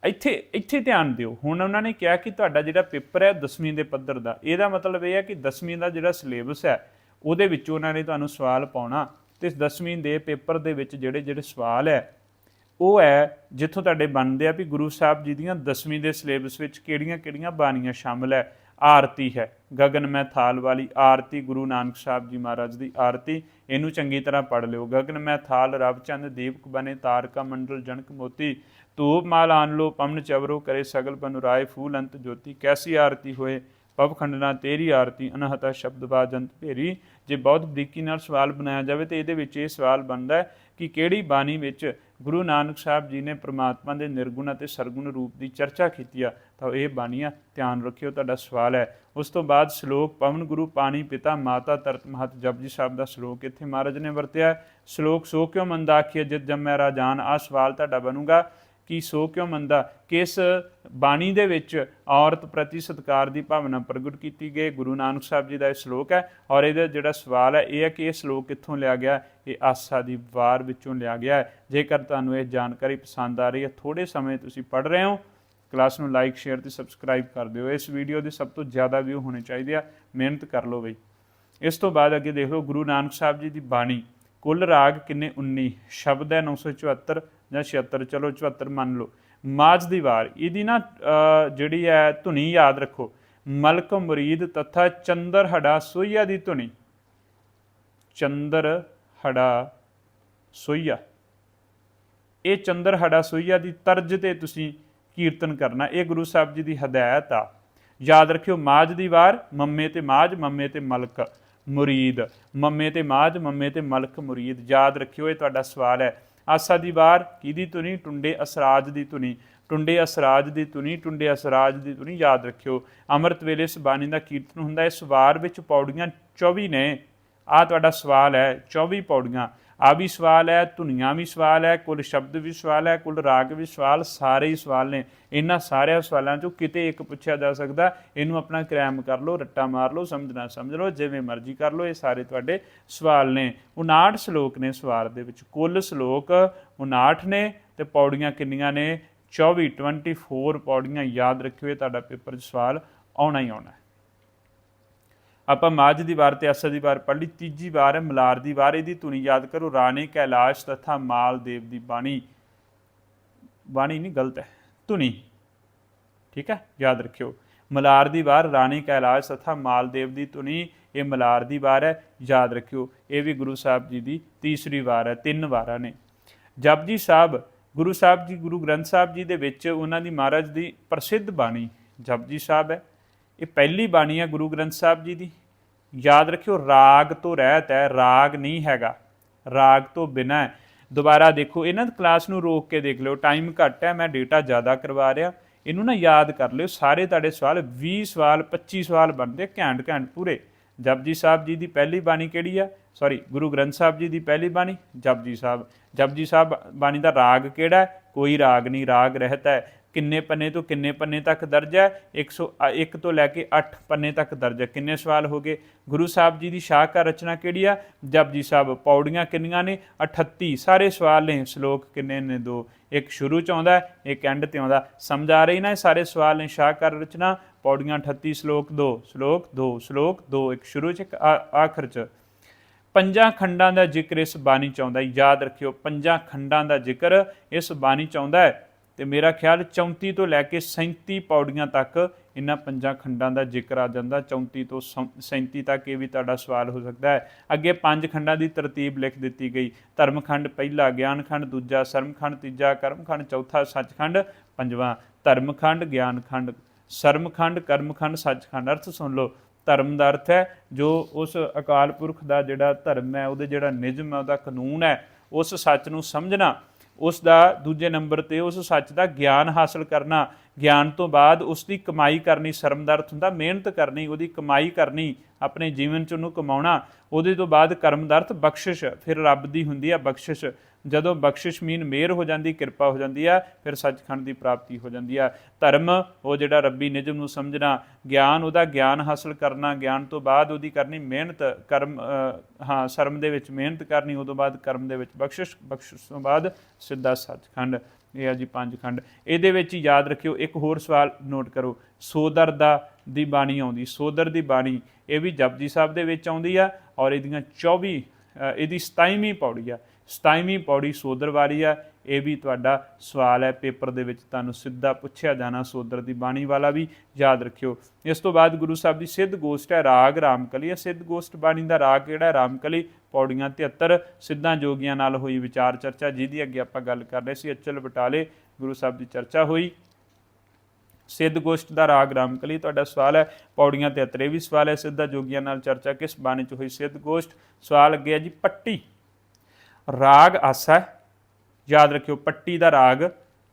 ਇੱਥੇ ਇੱਥੇ ਧਿਆਨ ਦਿਓ। ਹੁਣ ਉਹਨਾਂ ਨੇ ਕਿਹਾ ਕਿ ਤੁਹਾਡਾ ਜਿਹੜਾ ਪੇਪਰ ਹੈ 10ਵੀਂ ਦੇ ਪੱਧਰ ਦਾ, ਇਹਦਾ ਮਤਲਬ ਇਹ ਹੈ ਕਿ 10ਵੀਂ ਦਾ ਜਿਹੜਾ ਸਿਲੇਬਸ ਹੈ, ਉਹਦੇ ਵਿੱਚੋਂ ਉਹਨਾਂ ਨੇ ਤੁਹਾਨੂੰ ਸਵਾਲ ਪਾਉਣਾ। ਤੇ 10ਵੀਂ ਦੇ ਪੇਪਰ ਦੇ ਵਿੱਚ ਜਿਹੜੇ ਜਿਹੜੇ ਸਵਾਲ ਹੈ, ਉਹ ਹੈ ਜਿੱਥੋਂ ਤੁਹਾਡੇ ਬਣਦੇ ਆ ਵੀ ਗੁਰੂ ਸਾਹਿਬ ਜੀ ਦੀਆਂ 10ਵੀਂ ਦੇ ਸਿਲੇਬਸ ਵਿੱਚ ਕਿਹੜੀਆਂ-ਕਿਹੜੀਆਂ ਬਾਣੀਆਂ ਸ਼ਾਮਲ ਹੈ। ਆਰਤੀ ਹੈ, ਗਗਨ ਮੈਂ ਥਾਲ ਵਾਲੀ ਆਰਤੀ, ਗੁਰੂ ਨਾਨਕ ਸਾਹਿਬ ਜੀ ਮਹਾਰਾਜ ਦੀ ਆਰਤੀ, ਇਹਨੂੰ ਚੰਗੀ ਤਰ੍ਹਾਂ ਪੜ ਲਿਓ। ਗਗਨ ਮੈਂ ਥਾਲ, ਰਵ ਚੰਦ ਦੀਪਕ ਬਨੇ ਤਾਰਕਾ ਮੰਡਲ ਜਨਕ ਮੋਤੀ, ਧੂਪ ਮਾਲ ਆਨ ਲੋ ਪਮਨ ਚਵਰੋ ਕਰੇ ਸਗਲ ਬਨੁਰਾਏ ਫੂਲ ਅੰਤ ਜੋਤੀ, ਕੈਸੀ ਆਰਤੀ ਹੋਏ, ਪਵ ਖੰਡਨਾ ਤੇਰੀ ਆਰਤੀ, ਅਨਹਤਾ ਸ਼ਬਦ ਬਾਜੰਤ ਭੇਰੀ ਜੇ ਬਹੁਤ ਬਰੀਕੀ ਨਾਲ ਸਵਾਲ ਬਣਾਇਆ ਜਾਵੇ ਤੇ ਇਹਦੇ ਵਿੱਚ ਇਹ ਸਵਾਲ ਬਣਦਾ ਹੈ ਕਿ ਕਿਹੜੀ ਬਾਣੀ ਵਿੱਚ ਗੁਰੂ ਨਾਨਕ ਸਾਹਿਬ ਜੀ ਨੇ ਪ੍ਰਮਾਤਮਾ ਦੇ ਨਿਰਗੁਣ ਅਤੇ ਸਰਗੁਣ ਰੂਪ ਦੀ ਚਰਚਾ ਕੀਤੀ ਆ? ਤਾਂ ਇਹ ਬਾਣੀਆਂ ਧਿਆਨ ਰੱਖਿਓ, ਤੁਹਾਡਾ ਸਵਾਲ ਹੈ। ਉਸ ਤੋਂ ਬਾਅਦ ਸ਼ਲੋਕ, ਪਵਨ ਗੁਰੂ, ਪਾਣੀ ਪਿਤਾ, ਮਾਤਾ ਤਰਤ ਮਹਤ ਜਪਜੀ ਸਾਹਿਬ ਦਾ ਸ਼ਲੋਕ ਇੱਥੇ ਮਹਾਰਾਜ ਨੇ ਵਰਤਿਆ ਹੈ। ਸ਼ਲੋਕ, ਸੋ ਕਿਉ ਮੰਦਾ ਆਖੀਏ ਜਿਤ ਜੰਮੈ ਰਾਜਾਨ ਆ ਸਵਾਲ ਤੁਹਾਡਾ ਬਣੂਗਾ ਕਿ ਸੋ ਕਿਉਂ ਮੰਦਾ? ਕਿਸ ਬਾਣੀ ਦੇ ਵਿੱਚ ਔਰਤ ਪ੍ਰਤੀ ਸਤਕਾਰ ਦੀ ਭਾਵਨਾ ਪ੍ਰਗਟ ਕੀਤੀ ਗਈ? ਗੁਰੂ ਨਾਨਕ ਸਾਹਿਬ ਜੀ ਦਾ ਇਹ ਸ਼ਲੋਕ ਹੈ ਔਰ ਇਹਦਾ ਜਿਹੜਾ ਸਵਾਲ ਹੈ, ਇਹ ਹੈ ਕਿ ਇਹ ਸ਼ਲੋਕ ਕਿੱਥੋਂ ਲਿਆ ਗਿਆ? ਇਹ ਆਸਾ ਦੀ ਵਾਰ ਵਿੱਚੋਂ ਲਿਆ ਗਿਆ ਹੈ। ਜੇਕਰ ਤੁਹਾਨੂੰ ਇਹ ਜਾਣਕਾਰੀ ਪਸੰਦ ਆ ਰਹੀ ਹੈ ਥੋੜੇ ਸਮੇਂ ਤੁਸੀਂ ਪੜ ਰਹੇ ਹੋ, ਕਲਾਸ ਨੂੰ ਲਾਈਕ, ਸ਼ੇਅਰ ਤੇ ਸਬਸਕ੍ਰਾਈਬ ਕਰ ਦਿਓ। ਇਸ ਵੀਡੀਓ ਦੇ ਸਭ ਤੋਂ ਜ਼ਿਆਦਾ ਵਿਊ ਹੋਣੇ ਚਾਹੀਦੇ ਆ। ਮਿਹਨਤ ਕਰ ਲਓ ਬਈ। ਇਸ ਤੋਂ ਬਾਅਦ ਅੱਗੇ ਦੇਖ ਲਓ ਗੁਰੂ ਨਾਨਕ ਸਾਹਿਬ ਜੀ ਦੀ ਬਾਣੀ, ਕੁੱਲ ਰਾਗ ਕਿੰਨੇ? 19 ਸ਼ਬਦ ਹੈ 974 ਜਾਂ 76 ਚਲੋ 74 ਮੰਨ ਲਓ। ਮਾਝ ਦੀ ਵਾਰ ਇਹਦੀ ਨਾ ਅਹ, ਜਿਹੜੀ ਹੈ ਧੁਨੀ ਯਾਦ ਰੱਖੋ। ਮਲਕ ਮੁਰੀਦ ਤਥਾ ਚੰਦਰ ਹੜਾ ਸੋਈਆ ਦੀ ਧੁਨੀ। ਚੰਦਰ ਹੜਾ ਸੋਈਆ। ਇਹ ਚੰਦਰ ਹੜਾ ਸੋਈਆ ਦੀ ਤਰਜ ਤੇ ਤੁਸੀਂ ਕੀਰਤਨ ਕਰਨਾ। ਇਹ ਗੁਰੂ ਸਾਹਿਬ ਜੀ ਦੀ ਹਦਾਇਤ ਆ। ਯਾਦ ਰੱਖਿਓ ਮਾਝ ਦੀ ਵਾਰ ਮੰਮੇ ਤੇ ਮਾਝ ਮੰਮੇ ਤੇ ਮਲਕ ਮੁਰੀਦ। ਮੰਮੇ ਤੇ ਮਾਝ ਮੰਮੇ ਤੇ ਮਲਕ ਮੁਰੀਦ। ਯਾਦ ਰੱਖਿਓ ਇਹ ਤੁਹਾਡਾ ਸਵਾਲ ਹੈ। ਆਸਾ ਦੀ ਵਾਰ ਕਿਹਦੀ ਧੁਨੀ, ਟੁੰਡੇ ਅਸਰਾਜ ਦੀ ਧੁਨੀ। ਟੁੰਡੇ ਅਸਰਾਜ ਦੀ ਧੁਨੀ, ਟੁੰਡੇ ਅਸਰਾਜ ਦੀ ਧੁਨੀ, ਯਾਦ ਰੱਖਿਓ। ਅੰਮ੍ਰਿਤ ਵੇਲੇ ਇਸ ਬਾਣੀ ਦਾ ਕੀਰਤਨ ਹੁੰਦਾ ਇਸ ਵਾਰ ਵਿੱਚ ਪੌੜੀਆਂ 24 ਨੇ। ਆ ਤੁਹਾਡਾ ਸਵਾਲ ਹੈ 24 ਪੌੜੀਆਂ ਆ ਵੀ ਸਵਾਲ ਹੈ ਧੁਨੀਆਂ ਵੀ ਸਵਾਲ ਹੈ ਕੁੱਲ ਸ਼ਬਦ ਵੀ ਸਵਾਲ ਹੈ ਕੁੱਲ ਰਾਗ ਵੀ ਸਵਾਲ ਸਾਰੇ ਹੀ ਸਵਾਲ ਨੇ ਇਹਨਾਂ ਸਾਰਿਆਂ ਸਵਾਲਾਂ ਚੋਂ ਕਿਤੇ ਇੱਕ ਪੁੱਛਿਆ ਜਾ ਸਕਦਾ ਇਹਨੂੰ ਆਪਣਾ ਕ੍ਰੈਮ ਕਰ ਲਓ ਰੱਟਾ ਮਾਰ ਲਓ ਸਮਝਣਾ ਸਮਝ ਲਓ ਜਿਵੇਂ ਮਰਜ਼ੀ ਕਰ ਲਓ ਇਹ ਸਾਰੇ ਤੁਹਾਡੇ ਸਵਾਲ ਨੇ 59 ਸ਼ਲੋਕ ਨੇ ਸਵਾਲ ਦੇ ਵਿੱਚ ਕੁੱਲ ਸ਼ਲੋਕ 59 ਨੇ ਤੇ ਪੌੜੀਆਂ ਕਿੰਨੀਆਂ ਨੇ 24 24 ਪੌੜੀਆਂ ਯਾਦ ਰੱਖਿਓ ਇਹ ਤੁਹਾਡਾ ਪੇਪਰ 'ਚ ਸਵਾਲ ਆਉਣਾ ਹੀ ਆਉਣਾ ਆਪਾਂ ਮਾਝ ਦੀ ਵਾਰ ਤੇ ਅਸਰ ਦੀ ਵਾਰ ਪੜ੍ਹ ਲਈ, ਤੀਜੀ ਵਾਰ ਹੈ, ਮਲਾਰ ਦੀ ਵਾਰ, ਇਹਦੀ ਧੁਨੀ ਯਾਦ ਕਰੋ, ਰਾਣੇ ਕੈਲਾਸ਼ ਤਥਾ ਮਾਲ ਦੇਵ ਦੀ ਬਾਣੀ। ਬਾਣੀ ਨਹੀਂ, ਗਲਤ ਹੈ, ਧੁਨੀ। ਠੀਕ ਹੈ, ਯਾਦ ਰੱਖਿਓ। ਮਲਾਰ ਦੀ ਵਾਰ, ਰਾਣੀ ਕੈਲਾਸ਼ ਤਥਾ ਮਾਲਦੇਵ ਦੀ ਧੁਨੀ, ਇਹ ਮਲਾਰ ਦੀ ਵਾਰ ਹੈ, ਯਾਦ ਰੱਖਿਓ। ਇਹ ਵੀ ਗੁਰੂ ਸਾਹਿਬ ਜੀ ਦੀ ਤੀਸਰੀ ਵਾਰ ਹੈ, ਤਿੰਨ ਵਾਰਾਂ ਨੇ। ਜਪਜੀ ਸਾਹਿਬ, ਗੁਰੂ ਸਾਹਿਬ ਜੀ, ਗੁਰੂ ਗ੍ਰੰਥ ਸਾਹਿਬ ਜੀ ਦੇ ਵਿੱਚ ਉਹਨਾਂ ਦੀ ਮਹਾਰਾਜ ਦੀ ਪ੍ਰਸਿੱਧ ਬਾਣੀ ਜਪਜੀ ਸਾਹਿਬ ਹੈ। ਇਹ ਪਹਿਲੀ ਬਾਣੀ ਹੈ ਗੁਰੂ ਗ੍ਰੰਥ ਸਾਹਿਬ ਜੀ ਦੀ। ਯਾਦ ਰੱਖਿਓ, ਰਾਗ ਤੋਂ ਰਹਿਤ ਹੈ, ਰਾਗ ਨਹੀਂ ਹੈਗਾ। ਰਾਗ ਤੋਂ ਬਿਨਾ ਦੁਬਾਰਾ ਦੇਖੋ, ਇਹਨਾਂ ਕਲਾਸ ਨੂੰ ਰੋਕ ਕੇ ਦੇਖ ਲਿਓ। ਟਾਈਮ ਘੱਟ ਹੈ, ਮੈਂ ਡੇਟਾ ਜ਼ਿਆਦਾ ਕਰਵਾ ਰਿਹਾ। ਇਹਨੂੰ ਨਾ ਯਾਦ ਕਰ ਲਿਓ, ਸਾਰੇ ਤੁਹਾਡੇ ਸਵਾਲ 20 ਸਵਾਲ 25 ਸਵਾਲ ਬਣਦੇ ਘੈਂਟ ਘੈਂਟ ਪੂਰੇ। ਜਪਜੀ ਸਾਹਿਬ ਜੀ ਦੀ ਪਹਿਲੀ ਬਾਣੀ ਕਿਹੜੀ ਆ? ਸੌਰੀ ਗੁਰੂ ਗ੍ਰੰਥ ਸਾਹਿਬ ਜੀ ਦੀ ਪਹਿਲੀ ਬਾਣੀ, ਜਪਜੀ ਸਾਹਿਬ। ਜਪਜੀ ਸਾਹਿਬ ਬਾਣੀ ਦਾ ਰਾਗ ਕਿਹੜਾ ਕੋਈ ਰਾਗ ਨਹੀਂ, ਰਾਗ ਰਹਿਤ ਹੈ। ਕਿੰਨੇ ਪੰਨੇ ਤੋਂ ਕਿੰਨੇ ਪੰਨੇ ਤੱਕ ਦਰਜ ਹੈ? 101 ਤੋਂ ਲੈ ਕੇ 8 ਪੰਨੇ ਤੱਕ ਦਰਜ ਹੈ। ਕਿੰਨੇ ਸਵਾਲ ਹੋ ਗਏ? ਗੁਰੂ ਸਾਹਿਬ ਜੀ ਦੀ ਸ਼ਾਹਕਾਰ ਰਚਨਾ ਕਿਹੜੀ ਆ? ਜਪਜੀ ਸਾਹਿਬ, ਪੌੜੀਆਂ ਕਿੰਨੀਆਂ ਨੇ? 38 ਸਾਰੇ ਸਵਾਲ ਨੇ। ਸ਼ਲੋਕ ਕਿੰਨੇ ਨੇ? ਦੋ। ਇੱਕ ਸ਼ੁਰੂ ਚ ਆਉਂਦਾ ਇੱਕ ਐਂਡ ਤੇ ਆਉਂਦਾ ਸਮਝ ਆ ਰਹੀ ਨਾ ਇਹ ਸਾਰੇ ਸਵਾਲ ਨੇ? ਸ਼ਾਹਕਾਰ ਰਚਨਾ, ਪੌੜੀਆਂ 38 ਸ਼ਲੋਕ 2 ਸ਼ਲੋਕ 2 ਸ਼ਲੋਕ 2 ਇੱਕ ਸ਼ੁਰੂ ਚ, ਇੱਕ ਆਖਰ ਚ। ਪੰਜਾਂ ਖੰਡਾਂ ਦਾ ਜ਼ਿਕਰ ਇਸ ਬਾਣੀ ਚ ਆਉਂਦਾ ਯਾਦ ਰੱਖਿਓ, ਪੰਜਾਂ ਖੰਡਾਂ ਦਾ ਜ਼ਿਕਰ ਇਸ ਬਾਣੀ ਚ ਆਉਂਦਾ ਹੈ। ਤੇ ਮੇਰਾ ਖਿਆਲ 34 ਤੋਂ ਲੈ ਕੇ 37 ਪੌੜੀਆਂ ਤੱਕ ਇਹਨਾਂ ਪੰਜਾਂ ਖੰਡਾਂ ਦਾ ਜ਼ਿਕਰ ਆ ਜਾਂਦਾ। 34 ਤੋਂ ਸੰ- 37 ਤੱਕ ਇਹ ਵੀ ਤੁਹਾਡਾ ਸਵਾਲ ਹੋ ਸਕਦਾ ਹੈ। ਅੱਗੇ ਪੰਜ ਖੰਡਾਂ ਦੀ ਤਰਤੀਬ ਲਿਖ ਦਿੱਤੀ ਗਈ। ਧਰਮਖੰਡ ਪਹਿਲਾ, ਗਿਆਨਖੰਡ ਦੂਜਾ, ਸਰਮਖੰਡ ਤੀਜਾ, ਕਰਮਖੰਡ ਚੌਥਾ, ਸੱਚਖੰਡ ਪੰਜਵਾਂ। ਧਰਮਖੰਡ, ਗਿਆਨਖੰਡ ਸਰਮਖੰਡ, ਕਰਮਖੰਡ ਸੱਚਖੰਡ। ਅਰਥ ਸੁਣ ਲਓ, ਧਰਮ ਦਾ ਅਰਥ ਹੈ ਜੋ ਉਸ ਅਕਾਲ ਪੁਰਖ ਦਾ ਜਿਹੜਾ ਧਰਮ ਹੈ, ਉਹਦੇ ਜਿਹੜਾ ਨਿਯਮ ਹੈ, ਉਹਦਾ ਕਾਨੂੰਨ ਹੈ, ਉਸ ਸੱਚ ਨੂੰ ਸਮਝਣਾ। ਉਸ ਦਾ ਦੂਜੇ ਨੰਬਰ ਤੇ ਉਸ ਸੱਚ ਦਾ ਗਿਆਨ ਹਾਸਲ ਕਰਨਾ ਗਿਆਨ ਤੋਂ ਬਾਅਦ ਉਸ ਦੀ ਕਮਾਈ ਕਰਨੀ ਸ਼ਰਮ ਦਾ ਹੁੰਦਾ, ਮਿਹਨਤ ਕਰਨੀ, ਉਹਦੀ ਕਮਾਈ ਕਰਨੀ, ਆਪਣੇ ਜੀਵਨ ਚ ਉਹਨੂੰ ਕਮਾਉਣਾ, ਉਹਦੇ ਤੋਂ ਬਾਅਦ ਕਰਮ ਦਾ ਬਖਸ਼ਿਸ਼, ਫਿਰ ਰੱਬ ਦੀ ਹੁੰਦੀ ਆ ਬਖਸ਼ਿਸ਼। ਜਦੋਂ ਬਖਸ਼ਿਸ਼ ਮੀਨ ਮਿਹਰ ਹੋ ਜਾਂਦੀ, ਕਿਰਪਾ ਹੋ ਜਾਂਦੀ ਆ, ਫਿਰ ਸੱਚਖੰਡ ਦੀ ਪ੍ਰਾਪਤੀ ਹੋ ਜਾਂਦੀ ਆ। ਧਰਮ, ਉਹ ਜਿਹੜਾ ਰੱਬੀ ਨਿਯਮ ਨੂੰ ਸਮਝਣਾ, ਗਿਆਨ, ਉਹਦਾ ਗਿਆਨ ਹਾਸਲ ਕਰਨਾ, ਗਿਆਨ ਤੋਂ ਬਾਅਦ ਉਹਦੀ ਕਰਨੀ ਮਿਹਨਤ, ਕਰਮ ਹਾਂ, ਸ਼ਰਮ ਦੇ ਵਿੱਚ ਮਿਹਨਤ ਕਰਨੀ ਉਹ ਤੋਂ ਬਾਅਦ ਕਰਮ ਦੇ ਵਿੱਚ ਬਖਸ਼ਿਸ਼ ਬਖਸ਼ਿਸ਼ ਤੋਂ ਬਾਅਦ ਸਿੱਧਾ ਸੱਚਖੰਡ। ਇਹ ਆ ਜੀ ਪੰਜ ਖੰਡ। ਇਹਦੇ ਵਿੱਚ ਹੀ ਯਾਦ ਰੱਖਿਓ, ਇੱਕ ਹੋਰ ਸਵਾਲ ਨੋਟ ਕਰੋ। ਸੋਦਰ ਦਾ ਦੀ ਬਾਣੀ ਆਉਂਦੀ, ਸੋਦਰ ਦੀ ਬਾਣੀ, ਇਹ ਵੀ ਜਪਜੀ ਸਾਹਿਬ ਦੇ ਵਿੱਚ ਆਉਂਦੀ ਆ ਔਰ ਇਹਦੀਆਂ 24 ਇਹਦੀ 27ਵੀਂ ਪੌੜੀ ਆ। 27ਵੀਂ ਪੌੜੀ ਸੋਦਰ ਵਾਲੀ ਆ ਇਹ ਵੀ ਤੁਹਾਡਾ ਸਵਾਲ ਹੈ, ਪੇਪਰ ਦੇ ਵਿੱਚ ਤੁਹਾਨੂੰ ਸਿੱਧਾ ਪੁੱਛਿਆ ਜਾਣਾ, ਸੋਦਰ ਦੀ ਬਾਣੀ ਵਾਲਾ ਵੀ ਯਾਦ ਰੱਖਿਓ। ਇਸ ਤੋਂ ਬਾਅਦ ਗੁਰੂ ਸਾਹਿਬ ਦੀ ਸਿੱਧ ਗੋਸ਼ਟ ਹੈ ਰਾਗ ਰਾਮਕਲੀ। ਹੈ ਸਿੱਧ ਗੋਸ਼ਟ ਬਾਣੀ ਦਾ ਰਾਗ ਕਿਹੜਾ ਹੈ? ਰਾਮਕਲੀ, ਪੌੜੀਆਂ 73 ਸਿੱਧਾਂ ਜੋਗੀਆਂ ਨਾਲ ਹੋਈ ਵਿਚਾਰ ਚਰਚਾ, ਜਿਹਦੀ ਅੱਗੇ ਆਪਾਂ ਗੱਲ ਕਰ ਰਹੇ ਸੀ, ਅਚਲ ਬਟਾਲੇ, ਗੁਰੂ ਸਾਹਿਬ ਦੀ ਚਰਚਾ ਹੋਈ। ਸਿੱਧ ਗੋਸ਼ਟ ਦਾ ਰਾਗ ਰਾਮਕਲੀ ਤੁਹਾਡਾ ਸਵਾਲ ਹੈ, ਪੌੜੀਆਂ 73 ਵੀ ਸਵਾਲ ਹੈ, ਸਿੱਧਾ ਜੋਗੀਆਂ ਨਾਲ ਚਰਚਾ ਕਿਸ ਬਾਣੀ ਚ ਹੋਈ ਸਿੱਧ ਗੋਸ਼ਟ? ਸਵਾਲ ਅੱਗੇ ਹੈ ਜੀ, ਪੱਟੀ। ਰਾਗ ਆਸਾ ਯਾਦ ਰੱਖਿਓ, ਪੱਟੀ ਦਾ ਰਾਗ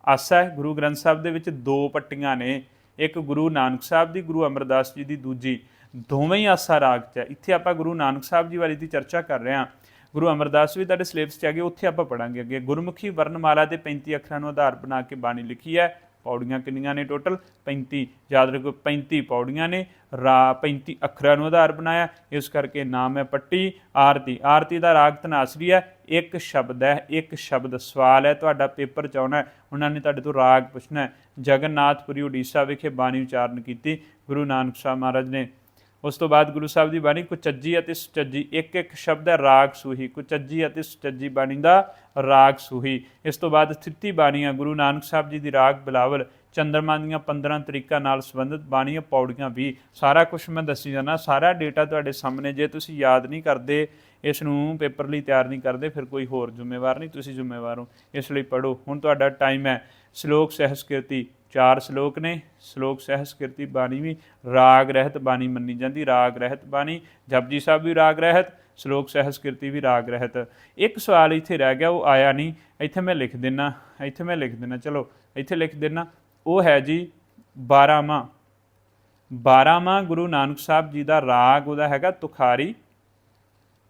ਆਸਾ ਹੈ। ਗੁਰੂ ਗ੍ਰੰਥ ਸਾਹਿਬ ਦੇ ਵਿੱਚ ਦੋ ਪੱਟੀਆਂ ਨੇ। ਇੱਕ ਗੁਰੂ ਨਾਨਕ ਸਾਹਿਬ ਦੀ, ਗੁਰੂ ਅਮਰਦਾਸ ਜੀ ਦੀ, ਦੂਜੀ ਦੋਵੇਂ ਹੀ ਆਸਾ ਰਾਗ ਚ ਹੈ। ਇੱਥੇ ਆਪਾਂ ਗੁਰੂ ਨਾਨਕ ਸਾਹਿਬ ਜੀ ਵਾਲੀ ਦੀ ਚਰਚਾ ਕਰ ਰਹੇ ਹਾਂ। ਗੁਰੂ ਅਮਰਦਾਸ ਵੀ ਤੁਹਾਡੇ ਸਿਲੇਬਸ ਚ ਆ ਗਏ ਉੱਥੇ ਆਪਾਂ ਪੜਾਂਗੇ ਅੱਗੇ। ਗੁਰਮੁਖੀ ਵਰਣਮਾਲਾ ਦੇ 35 ਅੱਖਰਾਂ ਨੂੰ ਆਧਾਰ ਬਣਾ ਕੇ ਬਾਣੀ ਲਿਖੀ ਹੈ। ਪੌੜੀਆਂ ਕਿੰਨੀਆਂ ਨੇ ਟੋਟਲ? 35 ਯਾਦ ਰੱਖੋ 35 ਪੌੜੀਆਂ ਨੇ। ਰਾ 35 ਅੱਖਰਾਂ ਨੂੰ ਆਧਾਰ ਬਣਾਇਆ। ਇਸ ਕਰਕੇ ਨਾਮ ਹੈ ਪੱਟੀ, ਆਰਤੀ। ਆਰਤੀ ਦਾ ਰਾਗ ਤਨਾਸਰੀ ਹੈ। ਇੱਕ ਸ਼ਬਦ ਹੈ, ਇੱਕ ਸ਼ਬਦ ਸਵਾਲ ਹੈ। ਤੁਹਾਡਾ ਪੇਪਰ ਚ ਆਉਣਾ ਉਹਨਾਂ ਨੇ ਤੁਹਾਡੇ ਤੋਂ ਰਾਗ ਪੁੱਛਣਾ ਹੈ। ਜਗਨਨਾਥਪੁਰੀ, ਉੜੀਸਾ ਵਿਖੇ ਬਾਣੀ ਉਚਾਰਨ ਕੀਤੀ। ਗੁਰੂ ਨਾਨਕ ਸਾਹਿਬ ਮਹਾਰਾਜ ਨੇ ਉਸ ਤੋਂ ਬਾਅਦ ਗੁਰੂ ਸਾਹਿਬ ਦੀ ਬਾਣੀ ਕੁਚੱਜੀ ਅਤੇ ਸੁਚੱਜੀ, ਇੱਕ ਇੱਕ ਸ਼ਬਦ ਹੈ ਰਾਗ ਸੂਹੀ ਕੁਚੱਜੀ ਅਤੇ ਸੁਚੱਜੀ ਬਾਣੀ ਦਾ ਰਾਗ ਸੂਹੀ। ਇਸ ਤੋਂ ਬਾਅਦ ਥਿੱਤੀ ਬਾਣੀਆਂ, ਗੁਰੂ ਨਾਨਕ ਸਾਹਿਬ ਜੀ ਦੀ ਰਾਗ ਬਿਲਾਵਲ, ਚੰਦਰਮਾ ਦੀਆਂ 15 ਤਰੀਕਾਂ ਨਾਲ ਸੰਬੰਧਿਤ ਬਾਣੀਆਂ, ਪੌੜੀਆਂ ਵੀ। ਸਾਰਾ ਕੁਝ ਮੈਂ ਦੱਸੀ ਜਾਣਾ ਸਾਰਾ ਡੇਟਾ ਤੁਹਾਡੇ ਸਾਹਮਣੇ, ਜੇ ਤੁਸੀਂ ਯਾਦ ਨਹੀਂ ਕਰਦੇ, ਇਸ ਨੂੰ ਪੇਪਰ ਲਈ ਤਿਆਰ ਨਹੀਂ ਕਰਦੇ, ਫਿਰ ਕੋਈ ਹੋਰ ਜ਼ਿੰਮੇਵਾਰ ਨਹੀਂ, ਤੁਸੀਂ ਜ਼ਿੰਮੇਵਾਰ ਹੋ। ਇਸ ਲਈ ਪੜੋ ਹੁਣ ਤੁਹਾਡਾ ਟਾਈਮ ਹੈ। ਸ਼ਲੋਕ ਸਹਿਸਕ੍ਰਿਤੀ ਚਾਰ ਸ਼ਲੋਕ ਨੇ, ਸ਼ਲੋਕ ਸਹਿਸਕ੍ਰਿਤੀ ਬਾਣੀ ਵੀ ਰਾਗ ਰਹਿਤ ਬਾਣੀ ਮੰਨੀ ਜਾਂਦੀ, ਰਾਗ ਰਹਿਤ ਬਾਣੀ, ਜਪਜੀ ਸਾਹਿਬ ਵੀ ਰਾਗ ਰਹਿਤ, ਸ਼ਲੋਕ ਸਹਿਸਕ੍ਰਿਤੀ ਵੀ ਰਾਗ ਰਹਿਤ। ਇੱਕ ਸਵਾਲ ਇੱਥੇ ਰਹਿ ਗਿਆ, ਉਹ ਆਇਆ ਨਹੀਂ, ਇੱਥੇ ਮੈਂ ਲਿਖ ਦਿੰਨਾ, ਇੱਥੇ ਮੈਂ ਲਿਖ ਦਿੰਨਾ, ਚਲੋ, ਇੱਥੇ ਲਿਖ ਦਿੰਨਾ। ਉਹ ਹੈ ਜੀ 12ਵਾਂ 12ਵਾਂ ਗੁਰੂ ਨਾਨਕ ਸਾਹਿਬ ਜੀ ਦਾ ਰਾਗ ਉਹਦਾ ਹੈਗਾ ਤੁਖਾਰੀ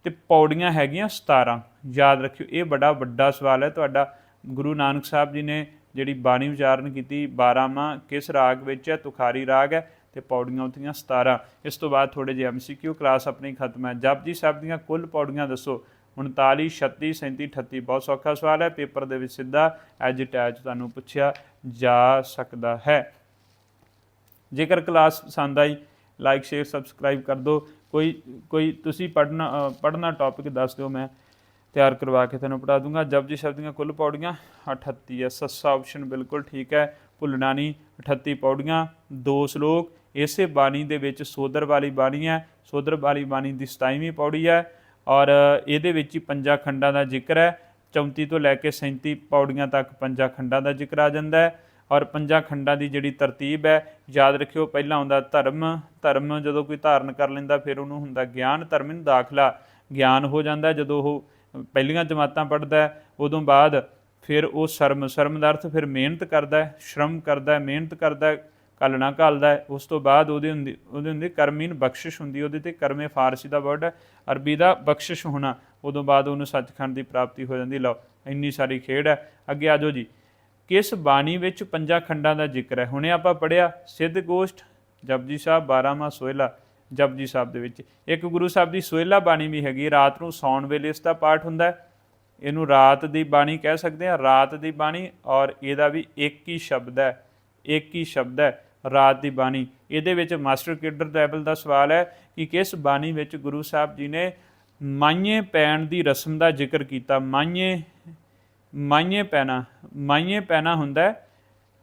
ਤੇ ਪੌੜੀਆਂ ਹੈਗੀਆਂ 17 ਯਾਦ ਰੱਖਿਓ, ਇਹ ਬੜਾ ਵੱਡਾ ਸਵਾਲ ਹੈ, ਤੁਹਾਡਾ ਗੁਰੂ ਨਾਨਕ ਸਾਹਿਬ ਜੀ ਨੇ ਜਿਹੜੀ ਬਾਣੀ ਉਚਾਰਨ ਕੀਤੀ 12ਵਾਂ ਕਿਸ ਰਾਗ ਵਿੱਚ ਹੈ, ਤੁਖਾਰੀ ਰਾਗ ਹੈ ਤੇ ਪੌੜੀਆਂ ਉਤੀਆਂ 17 ਇਸ ਤੋਂ ਬਾਅਦ ਥੋੜੇ ਜਿਹੇ ਐਮਸੀਕਿਊ ਕਲਾਸ ਆਪਣੀ ਖਤਮ ਹੈ। ਜਪਜੀ ਸਾਹਿਬ ਦੀਆਂ ਕੁੱਲ ਪੌੜੀਆਂ ਦੱਸੋ। 39 36 37 38 ਬਹੁਤ ਸੌਖਾ ਸਵਾਲ ਹੈ। ਪੇਪਰ ਦੇ ਵਿੱਚ ਸਿੱਧਾ ਐਜ ਅਟੈਚ ਤੁਹਾਨੂੰ ਪੁੱਛਿਆ ਜਾ ਸਕਦਾ ਹੈ। ਜੇਕਰ ਕਲਾਸ ਪਸੰਦ ਆਈ ਲਾਈਕ ਸ਼ੇਅਰ ਸਬਸਕ੍ਰਾਈਬ ਕਰ ਦਿਓ। ਕੋਈ ਕੋਈ ਤੁਸੀਂ ਪੜਨਾ ਪੜਨਾ ਟੌਪਿਕ ਦੱਸ ਦਿਓ ਮੈਂ। ਤਿਆਰ ਕਰਵਾ ਕੇ ਤੁਹਾਨੂੰ ਪੜਾ ਦੂੰਗਾ। ਜਪਜੀ ਸ਼ਬਦ ਦੀਆਂ ਕੁੱਲ ਪੌੜੀਆਂ 38 ਹੈ ਸੱਸਾ ਆਪਸ਼ਨ ਬਿਲਕੁਲ ਠੀਕ ਹੈ ਭੁੱਲਣਾ ਨਹੀਂ 38 ਪੌੜੀਆਂ, ਦੋ ਸ਼ਲੋਕ। ਇਸੇ ਬਾਣੀ ਦੇ ਵਿੱਚ ਸੋਦਰ ਵਾਲੀ ਬਾਣੀ ਹੈ ਸੋਦਰ ਵਾਲੀ ਬਾਣੀ ਦੀ 27ਵੀਂ ਪੌੜੀ ਹੈ ਔਰ ਇਹਦੇ ਵਿੱਚ ਹੀ ਪੰਜਾਂ ਖੰਡਾਂ ਦਾ ਜ਼ਿਕਰ ਹੈ 34 ਤੋਂ ਲੈ ਕੇ 37 ਪੌੜੀਆਂ ਤੱਕ ਪੰਜਾਂ ਖੰਡਾਂ ਦਾ ਜ਼ਿਕਰ ਆ ਜਾਂਦਾ ਹੈ ਔਰ ਪੰਜਾਂ ਖੰਡਾਂ ਦੀ ਜਿਹੜੀ ਤਰਤੀਬ ਹੈ ਯਾਦ ਰੱਖਿਓ ਪਹਿਲਾਂ ਆਉਂਦਾ ਧਰਮ। ਧਰਮ ਜਦੋਂ ਕੋਈ ਧਾਰਨ ਕਰ ਲੈਂਦਾ, ਫਿਰ ਉਹਨੂੰ ਹੁੰਦਾ ਗਿਆਨ। ਧਰਮ ਨੂੰ ਦਾਖਲਾ। ਗਿਆਨ ਹੋ ਜਾਂਦਾ ਜਦੋਂ ਉਹ ਪਹਿਲੀਆਂ ਜਮਾਤਾਂ ਪੜ੍ਹਦਾ ਉਦੋਂ ਬਾਅਦ ਫਿਰ ਉਹ ਸ਼ਰਮ ਸ਼ਰਮ ਦਾ ਅਰਥ ਫਿਰ ਮਿਹਨਤ ਕਰਦਾ ਹੈ, ਸ਼ਰਮ ਕਰਦਾ ਹੈ, ਮਿਹਨਤ ਕਰਦਾ ਹੈ ਕਲਣਾ ਘਾਲਦਾ ਹੈ। ਉਸ ਤੋਂ ਬਾਅਦ ਉਹਦੇ ਹੁੰਦੀ ਉਹਦੇ ਹੁੰਦੀ ਕਰਮੀਨ ਬਖਸ਼ਿਸ਼ ਹੁੰਦੀ ਉਹਦੇ ਤੇ ਕਰਮੇ ਫਾਰਸੀ ਦਾ ਵਰਡ ਹੈ, ਅਰਬੀ ਦਾ ਬਖਸ਼ਿਸ਼ ਹੋਣਾ। ਉਦੋਂ ਬਾਅਦ ਉਹਨੂੰ ਸੱਚਖੰਡ ਦੀ ਪ੍ਰਾਪਤੀ ਹੋ ਜਾਂਦੀ। ਲਓ, ਇੰਨੀ ਸਾਰੀ ਖੇਡ ਹੈ। ਅੱਗੇ ਆਜੋ ਜੀ। ਕਿਸ ਬਾਣੀ ਵਿੱਚ ਪੰਜਾਂ ਖੰਡਾਂ ਦਾ ਜ਼ਿਕਰ ਹੈ? ਹੁਣੇ ਆਪਾਂ ਪੜਿਆ ਸਿੱਧ ਗੋਸ਼ਟ, ਜਪਜੀ ਸਾਹਿਬ 12ਵਾਂ ਸੋਹਿਲਾ। ਜਪਜੀ ਸਾਹਿਬ ਦੇ ਵਿੱਚ। ਇੱਕ ਗੁਰੂ ਸਾਹਿਬ ਦੀ ਸੋਹਿਲਾ ਬਾਣੀ ਵੀ ਹੈਗੀ, ਰਾਤ ਨੂੰ ਸੌਣ ਵੇਲੇ ਇਸ ਦਾ ਪਾਠ ਹੁੰਦਾ ਇਹਨੂੰ ਰਾਤ ਦੀ ਬਾਣੀ ਕਹਿ ਸਕਦੇ ਹਾਂ, ਰਾਤ ਦੀ ਬਾਣੀ ਔਰ ਇਹਦਾ ਵੀ ਇੱਕ ਹੀ ਸ਼ਬਦ ਹੈ, ਇੱਕ ਹੀ ਸ਼ਬਦ ਹੈ, ਰਾਤ ਦੀ ਬਾਣੀ। ਇਹਦੇ ਵਿੱਚ ਮਾਸਟਰ ਕਿਡਰ ਲੈਵਲ ਦਾ ਸਵਾਲ ਹੈ ਕਿ ਕਿਸ ਬਾਣੀ ਵਿੱਚ ਗੁਰੂ ਸਾਹਿਬ ਜੀ ਨੇ ਮਾਈਏ ਪੈਣ ਦੀ ਰਸਮ ਦਾ ਜ਼ਿਕਰ ਕੀਤਾ? ਮਾਈਏ ਮਾਈਏ ਪੈਣਾ ਮਾਈਏ ਪੈਣਾ ਹੁੰਦਾ ਹੈ।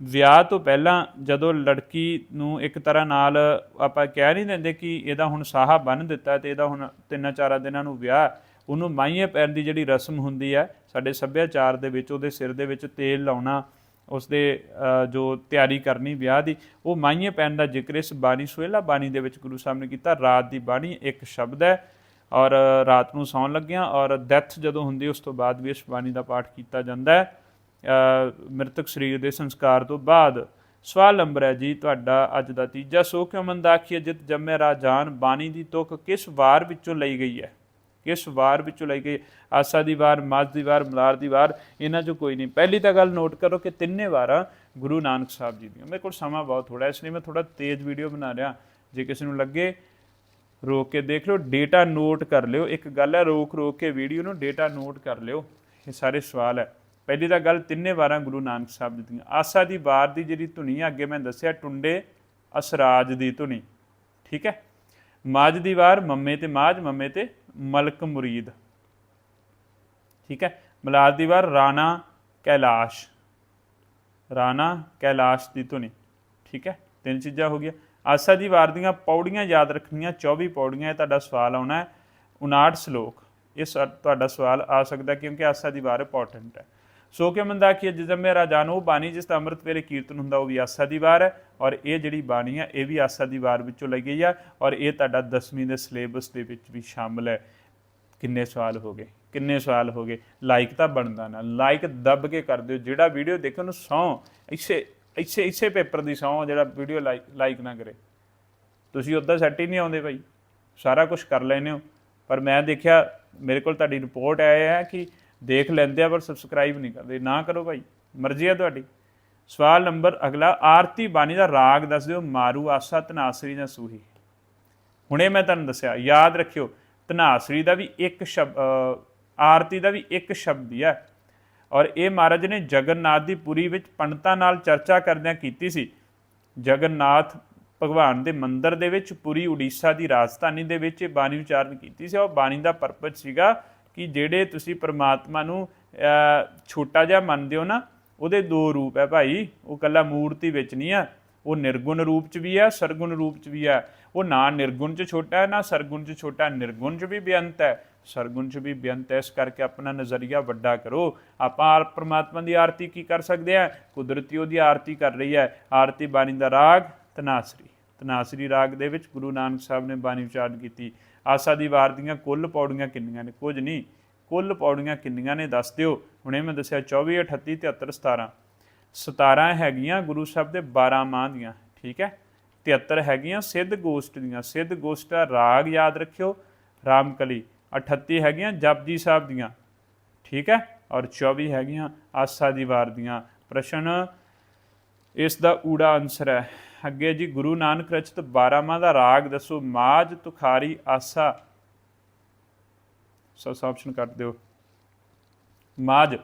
ਵਿਆਹ ਤੋਂ ਪਹਿਲਾਂ ਜਦੋਂ ਲੜਕੀ ਨੂੰ ਇੱਕ ਤਰ੍ਹਾਂ ਨਾਲ ਆਪਾਂ ਕਹਿ ਨਹੀਂ ਦਿੰਦੇ ਕਿ ਇਹਦਾ ਹੁਣ ਸਾਹਾ ਬੰਨ ਦਿੱਤਾ ਤੇ ਇਹਦਾ ਹੁਣ ਤਿੰਨਾਂ ਚਾਰਾਂ ਦਿਨਾਂ ਨੂੰ ਵਿਆਹ, ਉਹਨੂੰ ਮਾਈਏ ਪੈਣ ਦੀ ਜਿਹੜੀ ਰਸਮ ਹੁੰਦੀ ਹੈ ਸਾਡੇ ਸੱਭਿਆਚਾਰ ਦੇ ਵਿੱਚ, ਉਹਦੇ ਸਿਰ ਦੇ ਵਿੱਚ ਤੇਲ ਲਾਉਣਾ ਉਸ ਦੇ ਜੋ ਤਿਆਰੀ ਕਰਨੀ ਵਿਆਹ ਦੀ, ਉਹ ਮਾਈਏ ਪੈਣ ਦਾ ਜ਼ਿਕਰ ਇਸ ਬਾਣੀ, ਸੁਹੇਲਾ ਬਾਣੀ ਦੇ ਵਿੱਚ ਗੁਰੂ ਸਾਹਿਬ ਨੇ ਕੀਤਾ, ਰਾਤ ਦੀ ਬਾਣੀ ਇੱਕ ਸ਼ਬਦ ਹੈ ਔਰ ਰਾਤ ਨੂੰ ਸੌਣ ਲੱਗਿਆਂ ਔਰ ਡੈਥ ਜਦੋਂ ਹੁੰਦੀ, ਉਸ ਤੋਂ ਬਾਅਦ ਵੀ ਇਸ ਬਾਣੀ ਦਾ ਪਾਠ ਕੀਤਾ ਜਾਂਦਾ ਹੈ। ਮ੍ਰਿਤਕ ਸਰੀਰ ਦੇ ਸੰਸਕਾਰ ਤੋਂ ਬਾਅਦ ਸਵਾਲ ਨੰਬਰ ਹੈ ਜੀ ਤੁਹਾਡਾ ਅੱਜ ਦਾ ਤੀਜਾ। ਸੋ ਕਿਉ ਮੰਦ ਆਖੀਏ ਜਿਤ ਜੰਮੇ ਰਾਜਾਨ ਬਾਣੀ ਦੀ ਤੁਕ ਕਿਸ ਵਾਰ ਵਿੱਚੋਂ ਲਈ ਗਈ ਹੈ? ਕਿਸ ਵਾਰ ਵਿੱਚੋਂ ਲਈ ਗਈ? ਆਸਾ ਦੀ ਵਾਰ ਮਾਝ ਦੀ ਵਾਰ, ਮਲਾਰ ਦੀ ਵਾਰ, ਇਹਨਾਂ ਚੋਂ ਕੋਈ ਨਹੀਂ। ਪਹਿਲੀ ਤਾਂ ਗੱਲ ਨੋਟ ਕਰੋ ਕਿ ਤਿੰਨੇ ਵਾਰਾਂ ਗੁਰੂ ਨਾਨਕ ਸਾਹਿਬ ਜੀ ਦੀਆਂ। ਮੇਰੇ ਕੋਲ ਸਮਾਂ ਬਹੁਤ ਥੋੜਾ ਇਸ ਲਈ ਮੈਂ ਥੋੜਾ ਤੇਜ਼ ਵੀਡੀਓ ਬਣਾ ਰਿਹਾ। ਜੇ ਕਿਸੇ ਨੂੰ ਲੱਗੇ, ਰੋਕ ਕੇ ਦੇਖ ਲਿਓ, ਡੇਟਾ ਨੋਟ ਕਰ ਲਿਓ। ਇੱਕ ਗੱਲ ਹੈ ਰੋਕ ਰੋਕ ਕੇ ਵੀਡੀਓ ਨੂੰ ਡੇਟਾ ਨੋਟ ਕਰ ਲਿਓ। ਇਹ ਸਾਰੇ ਸਵਾਲ ਹੈ। ਪਹਿਲੀ ਤਾਂ ਗੱਲ ਤਿੰਨੇ ਵਾਰਾਂ ਗੁਰੂ ਨਾਨਕ ਸਾਹਿਬ ਜੀ ਦੀਆਂ ਆਸਾ ਦੀ ਵਾਰ ਦੀ ਜਿਹੜੀ ਧੁਨੀ ਹੈ ਅੱਗੇ ਮੈਂ ਦੱਸਿਆ ਟੁੰਡੇ ਅਸਰਾਜ ਦੀ ਧੁਨੀ, ਠੀਕ ਹੈ? ਮਾਝ ਦੀ ਵਾਰ, ਮੰਮੇ ਤੇ ਮਾਝ, ਮੰਮੇ ਤੇ ਮਲਕ ਮੁਰੀਦ, ਠੀਕ ਹੈ? ਮਲਾਦ ਦੀ ਵਾਰ, ਰਾਣਾ ਕੈਲਾਸ਼ ਰਾਣਾ ਕੈਲਾਸ਼ ਦੀ ਧੁਨੀ, ਠੀਕ ਹੈ? ਤਿੰਨ ਚੀਜ਼ਾਂ ਹੋ ਗਈਆਂ। ਆਸਾ ਦੀ ਵਾਰ ਦੀਆਂ ਪੌੜੀਆਂ ਯਾਦ ਰੱਖਣੀਆਂ 24 ਪੌੜੀਆਂ, ਇਹ ਤੁਹਾਡਾ ਸਵਾਲ ਆਉਣਾ ਹੈ। 59 ਸ਼ਲੋਕ, ਇਹ ਸਾ- ਤੁਹਾਡਾ ਸਵਾਲ ਆ ਸਕਦਾ ਕਿਉਂਕਿ ਆਸਾ ਦੀ ਵਾਰ ਇੰਪੋਰਟੈਂਟ ਹੈ। ਸੋ ਕਿ ਮੰਦਾ ਕਿ ਜਿਸਮ ਮੇਰਾ ਜਾਨੋ ਬਾਣੀ ਜਿਸ ਦਾ ਅੰਮ੍ਰਿਤ ਵੇਲੇ ਕੀਰਤਨ ਹੁੰਦਾ, ਉਹ ਵੀ ਆਸਾ ਦੀ ਵਾਰ ਹੈ। ਔਰ ਇਹ ਜਿਹੜੀ ਬਾਣੀ ਆ ਇਹ ਵੀ ਆਸਾ ਦੀ ਵਾਰ ਵਿੱਚੋਂ ਲਈ ਗਈ ਹੈ। ਔਰ ਇਹ ਤੁਹਾਡਾ 10ਵੀਂ ਦੇ ਸਿਲੇਬਸ ਦੇ ਵਿੱਚ ਵੀ ਸ਼ਾਮਲ ਹੈ। ਕਿੰਨੇ ਸਵਾਲ ਹੋ ਗਏ, ਕਿੰਨੇ ਸਵਾਲ ਹੋ ਗਏ। ਲਾਈਕ ਤਾਂ ਬਣਦਾ ਨਾ। ਲਾਈਕ ਦੱਬ ਕੇ ਕਰ ਦਿਓ। ਜਿਹੜਾ ਵੀਡੀਓ ਦੇਖੋ ਨੂੰ ਸੌ। ਇਸੇ ਇਸੇ ਇਸੇ ਪੇਪਰ ਦੀ ਸੌ, ਜਿਹੜਾ ਵੀਡੀਓ ਲਾਈਕ ਲਾਈਕ ਨਾ ਕਰੇ। ਤੁਸੀਂ ਉੱਦਾਂ ਸੈੱਟ ਹੀ ਨਹੀਂ ਆਉਂਦੇ ਭਾਈ। ਸਾਰਾ ਕੁਝ ਕਰ ਲੈਨੇ ਹੋ। ਪਰ ਮੈਂ ਦੇਖਿਆ, ਮੇਰੇ ਕੋਲ ਤੁਹਾਡੀ ਰਿਪੋਰਟ ਆਇਆ ਹੈ ਕਿ ਦੇਖ ਲੈਂਦੇ ਆ, ਪਰ ਸਬਸਕ੍ਰਾਈਬ ਨਹੀਂ ਕਰਦੇ। ਨਾ ਕਰੋ ਭਾਈ, ਮਰਜ਼ੀ ਆ ਤੁਹਾਡੀ। ਸਵਾਲ ਨੰਬਰ ਅਗਲਾ, ਆਰਤੀ ਬਾਣੀ ਦਾ ਰਾਗ ਦੱਸ ਦਿਓ, ਮਾਰੂ ਆਸਾ ਤਨਾਸਰੀ ਜਾਂ ਸੂਹੀ। ਹੁਣੇ ਮੈਂ ਤੁਹਾਨੂੰ ਦੱਸਿਆ, ਯਾਦ ਰੱਖਿਓ, ਧਨਾਸਰੀ ਦਾ ਵੀ ਇੱਕ ਸ਼ਬਦ ਆਰਤੀ ਦਾ ਵੀ ਇੱਕ ਸ਼ਬਦ ਹੀ ਹੈ ਔਰ ਇਹ ਮਹਾਰਾਜ ਨੇ ਜਗਨਨਾਥ ਦੀ ਪੁਰੀ ਵਿੱਚ ਪੰਡਤਾਂ ਨਾਲ ਚਰਚਾ ਕਰਦਿਆਂ ਕੀਤੀ ਸੀ। ਜਗਨਨਾਥ ਭਗਵਾਨ ਦੇ ਮੰਦਿਰ ਦੇ ਵਿੱਚ ਪੁਰੀ ਉੜੀਸਾ ਦੀ ਰਾਜਧਾਨੀ ਦੇ ਵਿੱਚ ਇਹ ਬਾਣੀ ਉਚਾਰਨ ਕੀਤੀ ਸੀ। ਉਹ ਬਾਣੀ ਦਾ ਪਰਪਸ ਸੀਗਾ ਕਿ ਜਿਹੜੇ ਤੁਸੀਂ ਪਰਮਾਤਮਾ ਨੂੰ ਛੋਟਾ ਜਿਹਾ ਮੰਨਦੇ ਹੋ ਨਾ, ਉਹਦੇ ਦੋ ਰੂਪ ਹੈ ਭਾਈ। ਉਹ ਕੱਲਾ ਮੂਰਤੀ ਵਿੱਚ ਨਹੀਂ ਆ, ਉਹ ਨਿਰਗੁਣ ਰੂਪ ਚ ਵੀ ਹੈ ਸਰਗੁਣ ਰੂਪ ਚ ਵੀ ਹੈ ਉਹ ਨਾ ਨਿਰਗੁਣ ਚ ਛੋਟਾ ਹੈ, ਨਾ ਸਰਗੁਣ ਚ ਛੋਟਾ, ਨਿਰਗੁਣ ਚ ਵੀ ਬੇਅੰਤ ਹੈ। ਸਰਗੁਣ ਚ ਵੀ ਬੇਅੰਤ ਹੈ, ਇਸ ਕਰਕੇ ਆਪਣਾ ਨਜ਼ਰੀਆ ਵੱਡਾ ਕਰੋ। ਆਪਾਂ ਆਰ- ਪ੍ਰਮਾਤਮਾ ਦੀ ਆਰਤੀ ਕੀ ਕਰ ਸਕਦੇ ਆ? ਕੁਦਰਤੀ ਉਹਦੀ ਆਰਤੀ ਕਰ ਰਹੀ ਹੈ। ਆਰਤੀ ਬਾਣੀ ਦਾ ਰਾਗ ਤਨਾਸਰੀ। ਤਨਾਸਰੀ ਰਾਗ ਦੇ ਵਿੱਚ ਗੁਰੂ ਨਾਨਕ ਸਾਹਿਬ ਨੇ ਬਾਣੀ ਉਚਾਰਨ ਕੀਤੀ। ਆਸਾ ਦੀ ਵਾਰ ਦੀਆਂ ਕੁੱਲ ਪੌੜੀਆਂ ਕਿੰਨੀਆਂ ਨੇ? ਕੁਝ ਨਹੀਂ। ਕੁੱਲ ਪੌੜੀਆਂ ਕਿੰਨੀਆਂ ਨੇ ਦੱਸ ਦਿਓ। ਹੁਣੇ ਮੈਂ ਦੱਸਿਆ 24 38 73 17 17 ਹੈਗੀਆਂ ਗੁਰੂ ਸਾਹਿਬ ਦੇ 12 ਮਾਂ ਦੀਆਂ, ਠੀਕ ਹੈ? 73 ਹੈਗੀਆਂ ਸਿੱਧ ਗੋਸ਼ਟ ਦੀਆਂ। ਸਿੱਧ ਗੋਸ਼ਟ ਦਾ ਰਾਗ ਯਾਦ ਰੱਖਿਓ। ਰਾਮਕਲੀ 38 ਹੈਗੀਆਂ ਜਪਜੀ ਸਾਹਿਬ ਦੀਆਂ, ਠੀਕ ਹੈ? ਔਰ 24 ਹੈਗੀਆਂ ਆਸਾ ਦੀ ਵਾਰ ਦੀਆਂ। ਪ੍ਰਸ਼ਨ, ਇਸ ਦਾ ਊੜਾ ਆਨਸਰ ਹੈ। ਅੱਗੇ ਜੀ, ਗੁਰੂ ਨਾਨਕ ਰਚਿਤ 12ਵਾਂ ਦਾ ਰਾਗ ਦੱਸੋ ਮਾਜ ਤੁਖਾਰੀ ਆਸਾ। ਸੋ ਆਪਸ਼ਨ ਕੱਟ ਦਿਓ। ਮਾਜ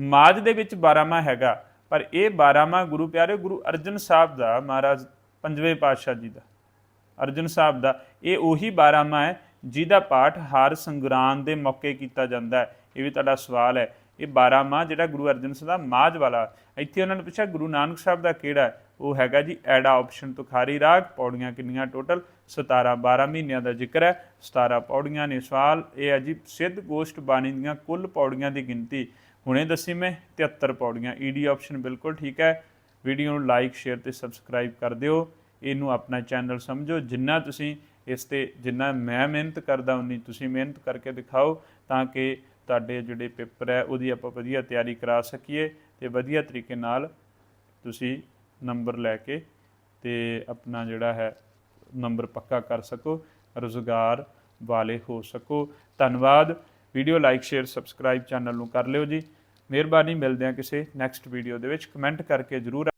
ਮਾਜ ਦੇ ਵਿੱਚ 12ਵਾਂ ਹੈਗਾ, ਪਰ ਇਹ 12ਵਾਂ ਗੁਰੂ ਪਿਆਰੇ ਗੁਰੂ ਅਰਜਨ ਸਾਹਿਬ ਦਾ, ਮਹਾਰਾਜ ਪੰਜਵੇਂ ਪਾਤਸ਼ਾਹ ਜੀ ਦਾ। ਅਰਜਨ ਸਾਹਿਬ ਦਾ, ਇਹ ਉਹੀ 12ਵਾਂ ਹੈ ਜਿਹਦਾ ਪਾਠ ਹਰ ਸੰਗਰਾਂਦ ਦੇ ਮੌਕੇ ਕੀਤਾ ਜਾਂਦਾ ਹੈ। ਇਹ ਵੀ ਤੁਹਾਡਾ ਸਵਾਲ ਹੈ। ਇਹ 12ਵਾਂ ਜਿਹੜਾ ਗੁਰੂ ਅਰਜਨ ਸਾਹਿਬ ਦਾ ਮਾਝ ਵਾਲਾ, ਇੱਥੇ ਉਹਨਾਂ ਨੇ ਪੁੱਛਿਆ, ਗੁਰੂ ਨਾਨਕ ਸਾਹਿਬ ਦਾ ਕਿਹੜਾ ਉਹ ਹੈਗਾ ਜੀ, ਐਡਾ ਆਪਸ਼ਨ ਤੁਖਾਰੀ ਰਾਗ, ਪੌੜੀਆਂ ਕਿੰਨੀਆਂ ਟੋਟਲ 17 12 ਮਹੀਨਿਆਂ ਦਾ ਜ਼ਿਕਰ ਹੈ 17 ਪੌੜੀਆਂ ਨੇ ਸਵਾਲ, ਇਹ ਹੈ ਜੀ, ਸਿੱਧ ਗੋਸ਼ਟ ਬਾਣੀ ਦੀਆਂ ਕੁੱਲ ਪੌੜੀਆਂ ਦੀ ਗਿਣਤੀ। ਹੁਣੇ ਦੱਸੀ ਮੈਂ 73 ਪੌੜੀਆਂ ਈਡੀ ਆਪਸ਼ਨ ਬਿਲਕੁਲ ਠੀਕ ਹੈ। ਵੀਡੀਓ ਨੂੰ ਲਾਈਕ ਸ਼ੇਅਰ ਤੇ ਸਬਸਕ੍ਰਾਈਬ ਕਰ ਦਿਓ। ਇਹਨੂੰ ਆਪਣਾ ਚੈਨਲ ਸਮਝੋ, ਜਿੰਨਾ ਤੁਸੀਂ ਇਸ ਤੇ ਜਿੰਨਾ ਮੈਂ ਮਿਹਨਤ ਕਰਦਾ, ਉਨੀ ਤੁਸੀਂ ਮਿਹਨਤ ਕਰਕੇ ਦਿਖਾਓ, ਤਾਂ ਕਿ ਤੁਹਾਡੇ ਜਿਹੜੇ ਪੇਪਰ ਹੈ, ਉਹਦੀ ਆਪਾਂ ਵਧੀਆ ਤਿਆਰੀ ਕਰਾ ਸਕੀਏ ਤੇ ਵਧੀਆ ਤਰੀਕੇ ਨਾਲ ਤੁਸੀਂ ਨੰਬਰ ਲੈ ਕੇ ਤੇ ਆਪਣਾ ਜਿਹੜਾ ਹੈ, ਨੰਬਰ ਪੱਕਾ ਕਰ ਸਕੋ, ਰੁਜ਼ਗਾਰ ਵਾਲੇ ਹੋ ਸਕੋ। ਧੰਨਵਾਦ। Video like, share, subscribe channel ਨੂੰ ਕਰ ਲਿਓ ਜੀ। ਮਿਹਰਬਾਨੀ, ਮਿਲਦੇ ਹਾਂ ਕਿਸੇ ਨੈਕਸਟ ਵੀਡੀਓ ਦੇ ਵਿੱਚ। ਕਮੈਂਟ ਕਰਕੇ ਜਰੂਰ